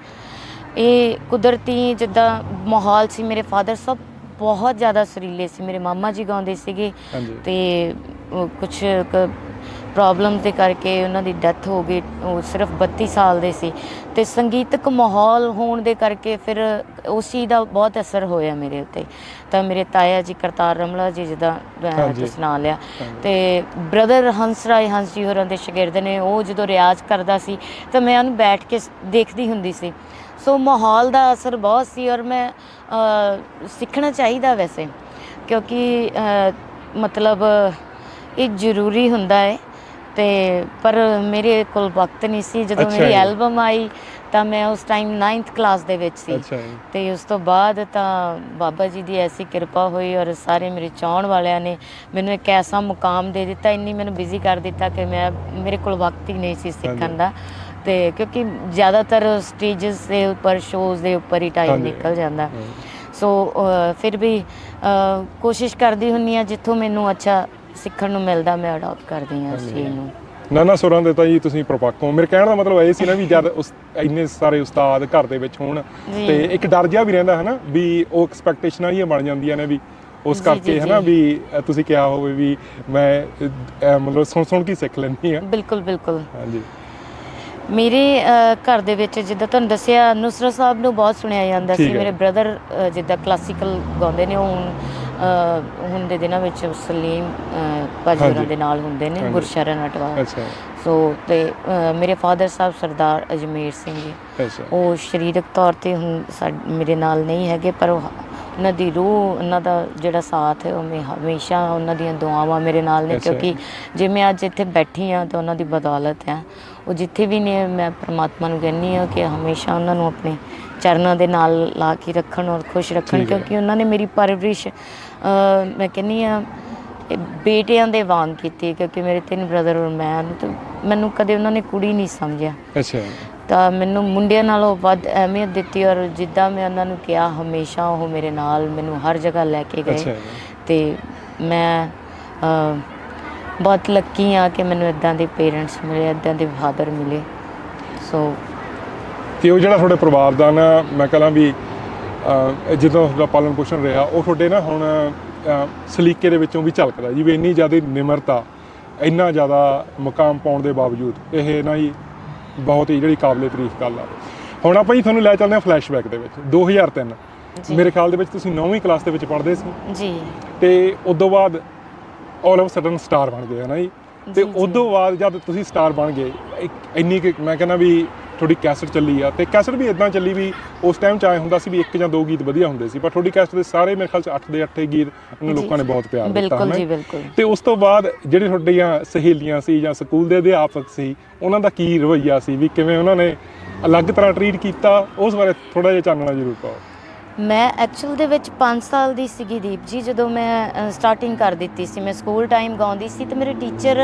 ਇਹ ਕੁਦਰਤੀ ਜਿੱਦਾਂ ਮਾਹੌਲ ਸੀ ਮੇਰੇ ਫਾਦਰ ਸਾਹਿਬ ਬਹੁਤ ਜ਼ਿਆਦਾ ਸੁਰੀਲੇ ਸੀ। ਮੇਰੇ ਮਾਮਾ ਜੀ ਗਾਉਂਦੇ ਸੀਗੇ ਤੇ ਕੁਝ ਪ੍ਰੋਬਲਮ ਦੇ ਕਰਕੇ ਉਹਨਾਂ ਦੀ ਡੈਥ ਹੋ ਗਈ ਉਹ ਸਿਰਫ 32 ਸਾਲ ਦੇ ਸੀ। ਤੇ ਸੰਗੀਤਕ ਮਾਹੌਲ ਹੋਣ ਦੇ ਕਰਕੇ ਫਿਰ ਉਸ ਚੀਜ਼ ਦਾ ਬਹੁਤ ਅਸਰ ਹੋਇਆ ਮੇਰੇ ਉੱਤੇ। ਤਾਂ ਮੇਰੇ ਤਾਇਆ ਜੀ ਕਰਤਾਰ ਰਮਲਾ ਜੀ
ਹਾਂਜੀ।
ਤੁਸੀਂ ਨਾਂ ਲਿਆ। ਤੇ ਬ੍ਰਦਰ ਹੰਸਰਾਏ ਹੰਸ ਜੀ ਹੋਰਾਂ ਦੇ ਸ਼ਾਗਿਰਦ ਨੇ ਉਹ ਜਦੋਂ ਰਿਆਜ਼ ਕਰਦਾ ਸੀ ਤਾਂ ਮੈਂ ਉਹਨੂੰ ਬੈਠ ਕੇ ਦੇਖਦੀ ਹੁੰਦੀ ਸੀ। ਸੋ ਮਾਹੌਲ ਦਾ ਅਸਰ ਬਹੁਤ ਸੀ ਔਰ ਮੈਂ ਸਿੱਖਣਾ ਚਾਹੀਦਾ ਵੈਸੇ। ਕਿਉਂਕਿ ਮਤਲਬ ਇਹ ਜ਼ਰੂਰੀ ਹੁੰਦਾ ਹੈ ਤੇ ਪਰ ਮੇਰੇ ਕੋਲ ਵਕਤ ਨਹੀਂ ਸੀ ਜਦੋਂ
ਅੱਛਾ
ਮੇਰੀ
ਜੀ।
ਐਲਬਮ ਆਈ ਤਾਂ ਮੈਂ ਉਸ ਟਾਈਮ 9th ਕਲਾਸ ਦੇ ਵਿੱਚ ਸੀ
ਅੱਛਾ ਜੀ
ਤੇ ਉਸ ਤੋਂ ਬਾਅਦ ਤਾਂ ਬਾਬਾ ਜੀ ਦੀ ਐਸੀ ਕਿਰਪਾ ਹੋਈ ਔਰ ਸਾਰੇ ਮੇਰੇ ਚਾਹਣ ਵਾਲਿਆਂ ਨੇ ਮੈਨੂੰ ਇੱਕ ਐਸਾ ਮੁਕਾਮ ਦੇ ਦਿੱਤਾ ਇੰਨੀ ਮੈਨੂੰ ਬਿਜ਼ੀ ਕਰ ਦਿੱਤਾ ਕਿ ਮੈਂ ਮੇਰੇ ਕੋਲ ਵਕਤ ਹੀ ਨਹੀਂ ਸੀ ਸਿੱਖਣ
ਹਾਂਜੀ।
ਦਾ ਤੇ ਕਿਉਂਕਿ ਜ਼ਿਆਦਾਤਰ ਸਟੇजेस ਦੇ ਉੱਪਰ ਸ਼ੋਜ਼ ਦੇ ਉੱਪਰ ਹੀ ਟਾਈਮ
ਹਾਂਜੀ।
ਨਿਕਲ ਜਾਂਦਾ। ਸੋ ਅ, ਫਿਰ ਵੀ ਅ, ਕੋਸ਼ਿਸ਼ ਕਰਦੀ ਹੁੰਨੀ ਆ ਜਿੱਥੋਂ ਮੈਨੂੰ ਅੱਛਾ ਸਿੱਖਣ ਨੂੰ ਮਿਲਦਾ ਮੈਂ ਅਡਾਪਟ ਕਰਦੀ ਹਾਂ ਇਸ। ਚੀਜ਼ ਨੂੰ
ਨਾਨਾ ਸੁਰਾਂ ਦੇ ਤਾਂ ਜੀ ਤੁਸੀਂ ਪ੍ਰਪੱਕ ਹੋ ਮੇਰੇ ਕਹਿਣ ਦਾ ਮਤਲਬ ਇਹ ਸੀ ਨਾ ਵੀ ਜਦ ਉਸ ਇੰਨੇ ਸਾਰੇ ਉਸਤਾਦ ਘਰ ਦੇ ਵਿੱਚ ਹੋਣ। ਤੇ ਇੱਕ ਡਰ ਜਿਹਾ ਵੀ ਰਹਿੰਦਾ ਹੈ ਨਾ ਵੀ ਉਹ ਐਕਸਪੈਕਟੇਸ਼ਨਾਂ ਹੀ ਬਣ ਜਾਂਦੀਆਂ ਨੇ ਵੀ ਉਸ ਕਰਕੇ ਹੈ ਨਾ। ਵੀ ਤੁਸੀਂ ਕਿਹਾ ਹੋਵੇ ਵੀ ਮੈਂ ਮਤਲਬ ਸੁਣ ਸੁਣ ਕੇ ਸਿੱਖ ਲੈਂਦੀ ਆ
ਬਿਲਕੁਲ ਬਿਲਕੁਲ
ਹਾਂਜੀ
ਮੇਰੇ ਘਰ ਦੇ ਵਿੱਚ ਜਿੱਦਾਂ ਤੁਹਾਨੂੰ ਦੱਸਿਆ ਨੁਸਰਤ ਸਾਹਿਬ ਨੂੰ ਬਹੁਤ ਸੁਣਿਆ ਜਾਂਦਾ ਸੀ। ਮੇਰੇ ਬ੍ਰਦਰ ਜਿੱਦਾਂ ਕਲਾਸੀਕਲ ਗਾਉਂਦੇ ਨੇ ਉਹ ਹੁਣ ਦੇ ਦਿਨਾਂ ਵਿੱਚ ਸਲੀਮ ਭਾਜੀ। ਹੋਰਾਂ ਦੇ ਨਾਲ ਹੁੰਦੇ ਨੇ। ਗੁਰਸ਼ਰਨ ਅਟਵਾਲ
ਅੱਛਾ
ਸੋ ਤੇ ਮੇਰੇ ਫਾਦਰ ਸਾਹਿਬ ਸਰਦਾਰ ਅਜਮੇਰ ਸਿੰਘ ਜੀ ਉਹ ਸਰੀਰਕ ਤੌਰ ਤੇ ਹੁਣ ਸਾਡ- ਮੇਰੇ ਨਾਲ ਨਹੀਂ ਹੈਗੇ ਪਰ ਉਹ ਉਹਨਾਂ ਦੀ ਰੂਹ ਉਹਨਾਂ ਦਾ ਜਿਹੜਾ ਸਾਥ ਹੈ ਉਹ ਮੈਂ ਹਮੇਸ਼ਾ ਉਹਨਾਂ ਦੀਆਂ ਦੁਆਵਾਂ ਮੇਰੇ ਨਾਲ ਨੇ। ਕਿਉਂਕਿ ਜੇ ਮੈਂ ਅੱਜ ਇੱਥੇ ਬੈਠੀ ਆ ਤਾਂ ਉਹਨਾਂ ਦੀ ਬਦੌਲਤ ਹੈ ਉਹ ਜਿੱਥੇ ਵੀ ਨੇ ਮੈਂ ਪ੍ਰਮਾਤਮਾ ਨੂੰ ਕਹਿੰਨੀ ਆ ਕਿ ਹਮੇਸ਼ਾ ਉਹਨਾਂ ਨੂੰ ਆਪਣੇ ਚਰਨਾਂ ਦੇ ਨਾਲ ਲਾ ਕੇ ਰੱਖਣ ਔਰ ਖੁਸ਼ ਰੱਖਣ
ਠੀਕ ਹੈ।
ਕਿਉਂਕਿ ਉਹਨਾਂ ਨੇ ਮੇਰੀ ਪਰਵਰਿਸ਼ ਮੈਂ ਕਹਿੰਨੀ ਆ ਬੇਟਿਆਂ ਦੇ ਵਾਂਗ ਕੀਤੀ ਕਿਉਂਕਿ ਮੇਰੇ ਤਿੰਨ ਬ੍ਰਦਰ ਔਰ ਮੈਂ ਤੇ ਮੈਨੂੰ ਕਦੇ ਉਹਨਾਂ ਨੇ ਕੁੜੀ ਨਹੀਂ ਸਮਝਿਆ।
ਅੱਛਾ।
ਤਾਂ ਮੈਨੂੰ ਮੁੰਡਿਆਂ ਨਾਲੋਂ ਵੱਧ ਅਹਿਮੀਅਤ ਦਿੱਤੀ ਔਰ ਜਿੱਦਾਂ ਮੈਂ ਉਹਨਾਂ ਨੂੰ ਕਿਹਾ ਹਮੇਸ਼ਾ ਉਹ ਮੇਰੇ ਨਾਲ ਮੈਨੂੰ ਹਰ ਜਗ੍ਹਾ ਲੈ ਕੇ
ਅੱਛਾ।
ਗਏ ਤੇ ਮੈਂ ਬਹੁਤ ਲੱਕੀ ਆ ਕਿ ਮੈਨੂੰ ਇਦਾਂ ਦੇ ਪੇਰੈਂਟਸ ਮਿਲੇ ਇਦਾਂ ਦੇ ਫਾਦਰ ਮਿਲੇ। ਸੋ
ਤੇ ਉਹ ਜਿਹੜਾ ਤੁਹਾਡੇ ਪਰਿਵਾਰ ਦਾ ਨਾ ਮੈਂ ਕਹਾਂ ਵੀ ਜਦੋਂ ਤੁਹਾਡਾ ਪਾਲਣ ਪੋਸ਼ਣ ਰਿਹਾ ਉਹ ਤੁਹਾਡੇ ਨਾ ਹੁਣ ਸਲੀਕੇ ਦੇ ਵਿੱਚੋਂ ਵੀ ਝਲਕਦਾ ਜੀ ਵੀ ਇੰਨੀ ਜ਼ਿਆਦਾ ਨਿਮਰਤਾ ਇੰਨਾ ਜ਼ਿਆਦਾ ਮੁਕਾਮ ਪਾਉਣ ਦੇ ਬਾਵਜੂਦ ਇਹ ਨਾ ਹੀ ਬਹੁਤ ਹੀ ਜਿਹੜੀ ਕਾਬਲੇ ਤਾਰੀਫ ਗੱਲ ਆ। ਹੁਣ ਆਪਾਂ ਜੀ ਤੁਹਾਨੂੰ ਲੈ ਚੱਲਦੇ ਹਾਂ ਫਲੈਸ਼ਬੈਕ ਦੇ ਵਿੱਚ 2003
ਜੀ।
ਮੇਰੇ ਖਿਆਲ ਦੇ ਵਿੱਚ ਤੁਸੀਂ 9ਵੀਂ ਕਲਾਸ ਦੇ ਵਿੱਚ ਪੜ੍ਹਦੇ ਸੀ।
ਜੀ।
ਤੇ ਉਦੋਂ ਬਾਅਦ ਆਲ ਆਫ ਸਡਨ ਸਟਾਰ ਬਣ ਗਏ ਨਾ ਜੀ? ਤੇ
ਜੀ।
ਉਦੋਂ ਬਾਅਦ ਜਦ ਤੁਸੀਂ ਸਟਾਰ ਬਣ ਗਏ ਇੰਨੀ ਕੁ ਮੈਂ ਕਹਿੰਦਾ ਵੀ ਤੁਹਾਡੀ ਕੈਸਟ ਚੱਲੀ ਆ ਤੇ ਕੈਸਟ ਵੀ ਇਦਾਂ ਚੱਲੀ ਵੀ ਉਸ ਟਾਈਮ ਚ ਆਏ ਹੁੰਦਾ ਸੀ ਵੀ ਇੱਕ ਜਾਂ ਦੋ ਗੀਤ ਵਧੀਆ ਹੁੰਦੇ ਸੀ ਪਰ ਤੁਹਾਡੀ ਕੈਸਟ ਦੇ ਸਾਰੇ ਮੇਰੇ ਖਿਆਲ ਚ 8 ਦੇ 8 ਗੀਤ ਨੂੰ। ਲੋਕਾਂ ਨੇ ਬਹੁਤ ਪਿਆਰ ਦਿੱਤਾ
ਬਿਲਕੁਲ ਜੀ ਬਿਲਕੁਲ।
ਤੇ ਉਸ ਤੋਂ ਬਾਅਦ ਜਿਹੜੇ ਤੁਹਾਡੀਆਂ ਸਹੇਲੀਆਂ ਸੀ ਜਾਂ ਸਕੂਲ ਦੇ ਅਧਿਆਪਕ ਸੀ ਉਹਨਾਂ ਦਾ ਕੀ ਰਵੱਈਆ ਸੀ ਵੀ ਕਿਵੇਂ ਉਹਨਾਂ ਨੇ ਅਲੱਗ ਤਰ੍ਹਾਂ ਟਰੀਟ ਕੀਤਾ? ਉਸ ਬਾਰੇ ਥੋੜਾ ਜਿਹਾ ਚਾਨਣਾ ਜ਼ਰੂਰ ਪਾਓ।
ਮੈਂ ਐਕਚੁਅਲ ਦੇ ਵਿੱਚ 5 ਸਾਲ ਦੀ ਸੀਗੀ ਦੀਪ ਜੀ ਜਦੋਂ ਮੈਂ ਸਟਾਰਟਿੰਗ ਕਰ ਦਿੱਤੀ ਸੀ। ਮੈਂ ਸਕੂਲ ਟਾਈਮ ਗਾਉਂਦੀ ਸੀ ਤੇ ਮੇਰੇ ਟੀਚਰ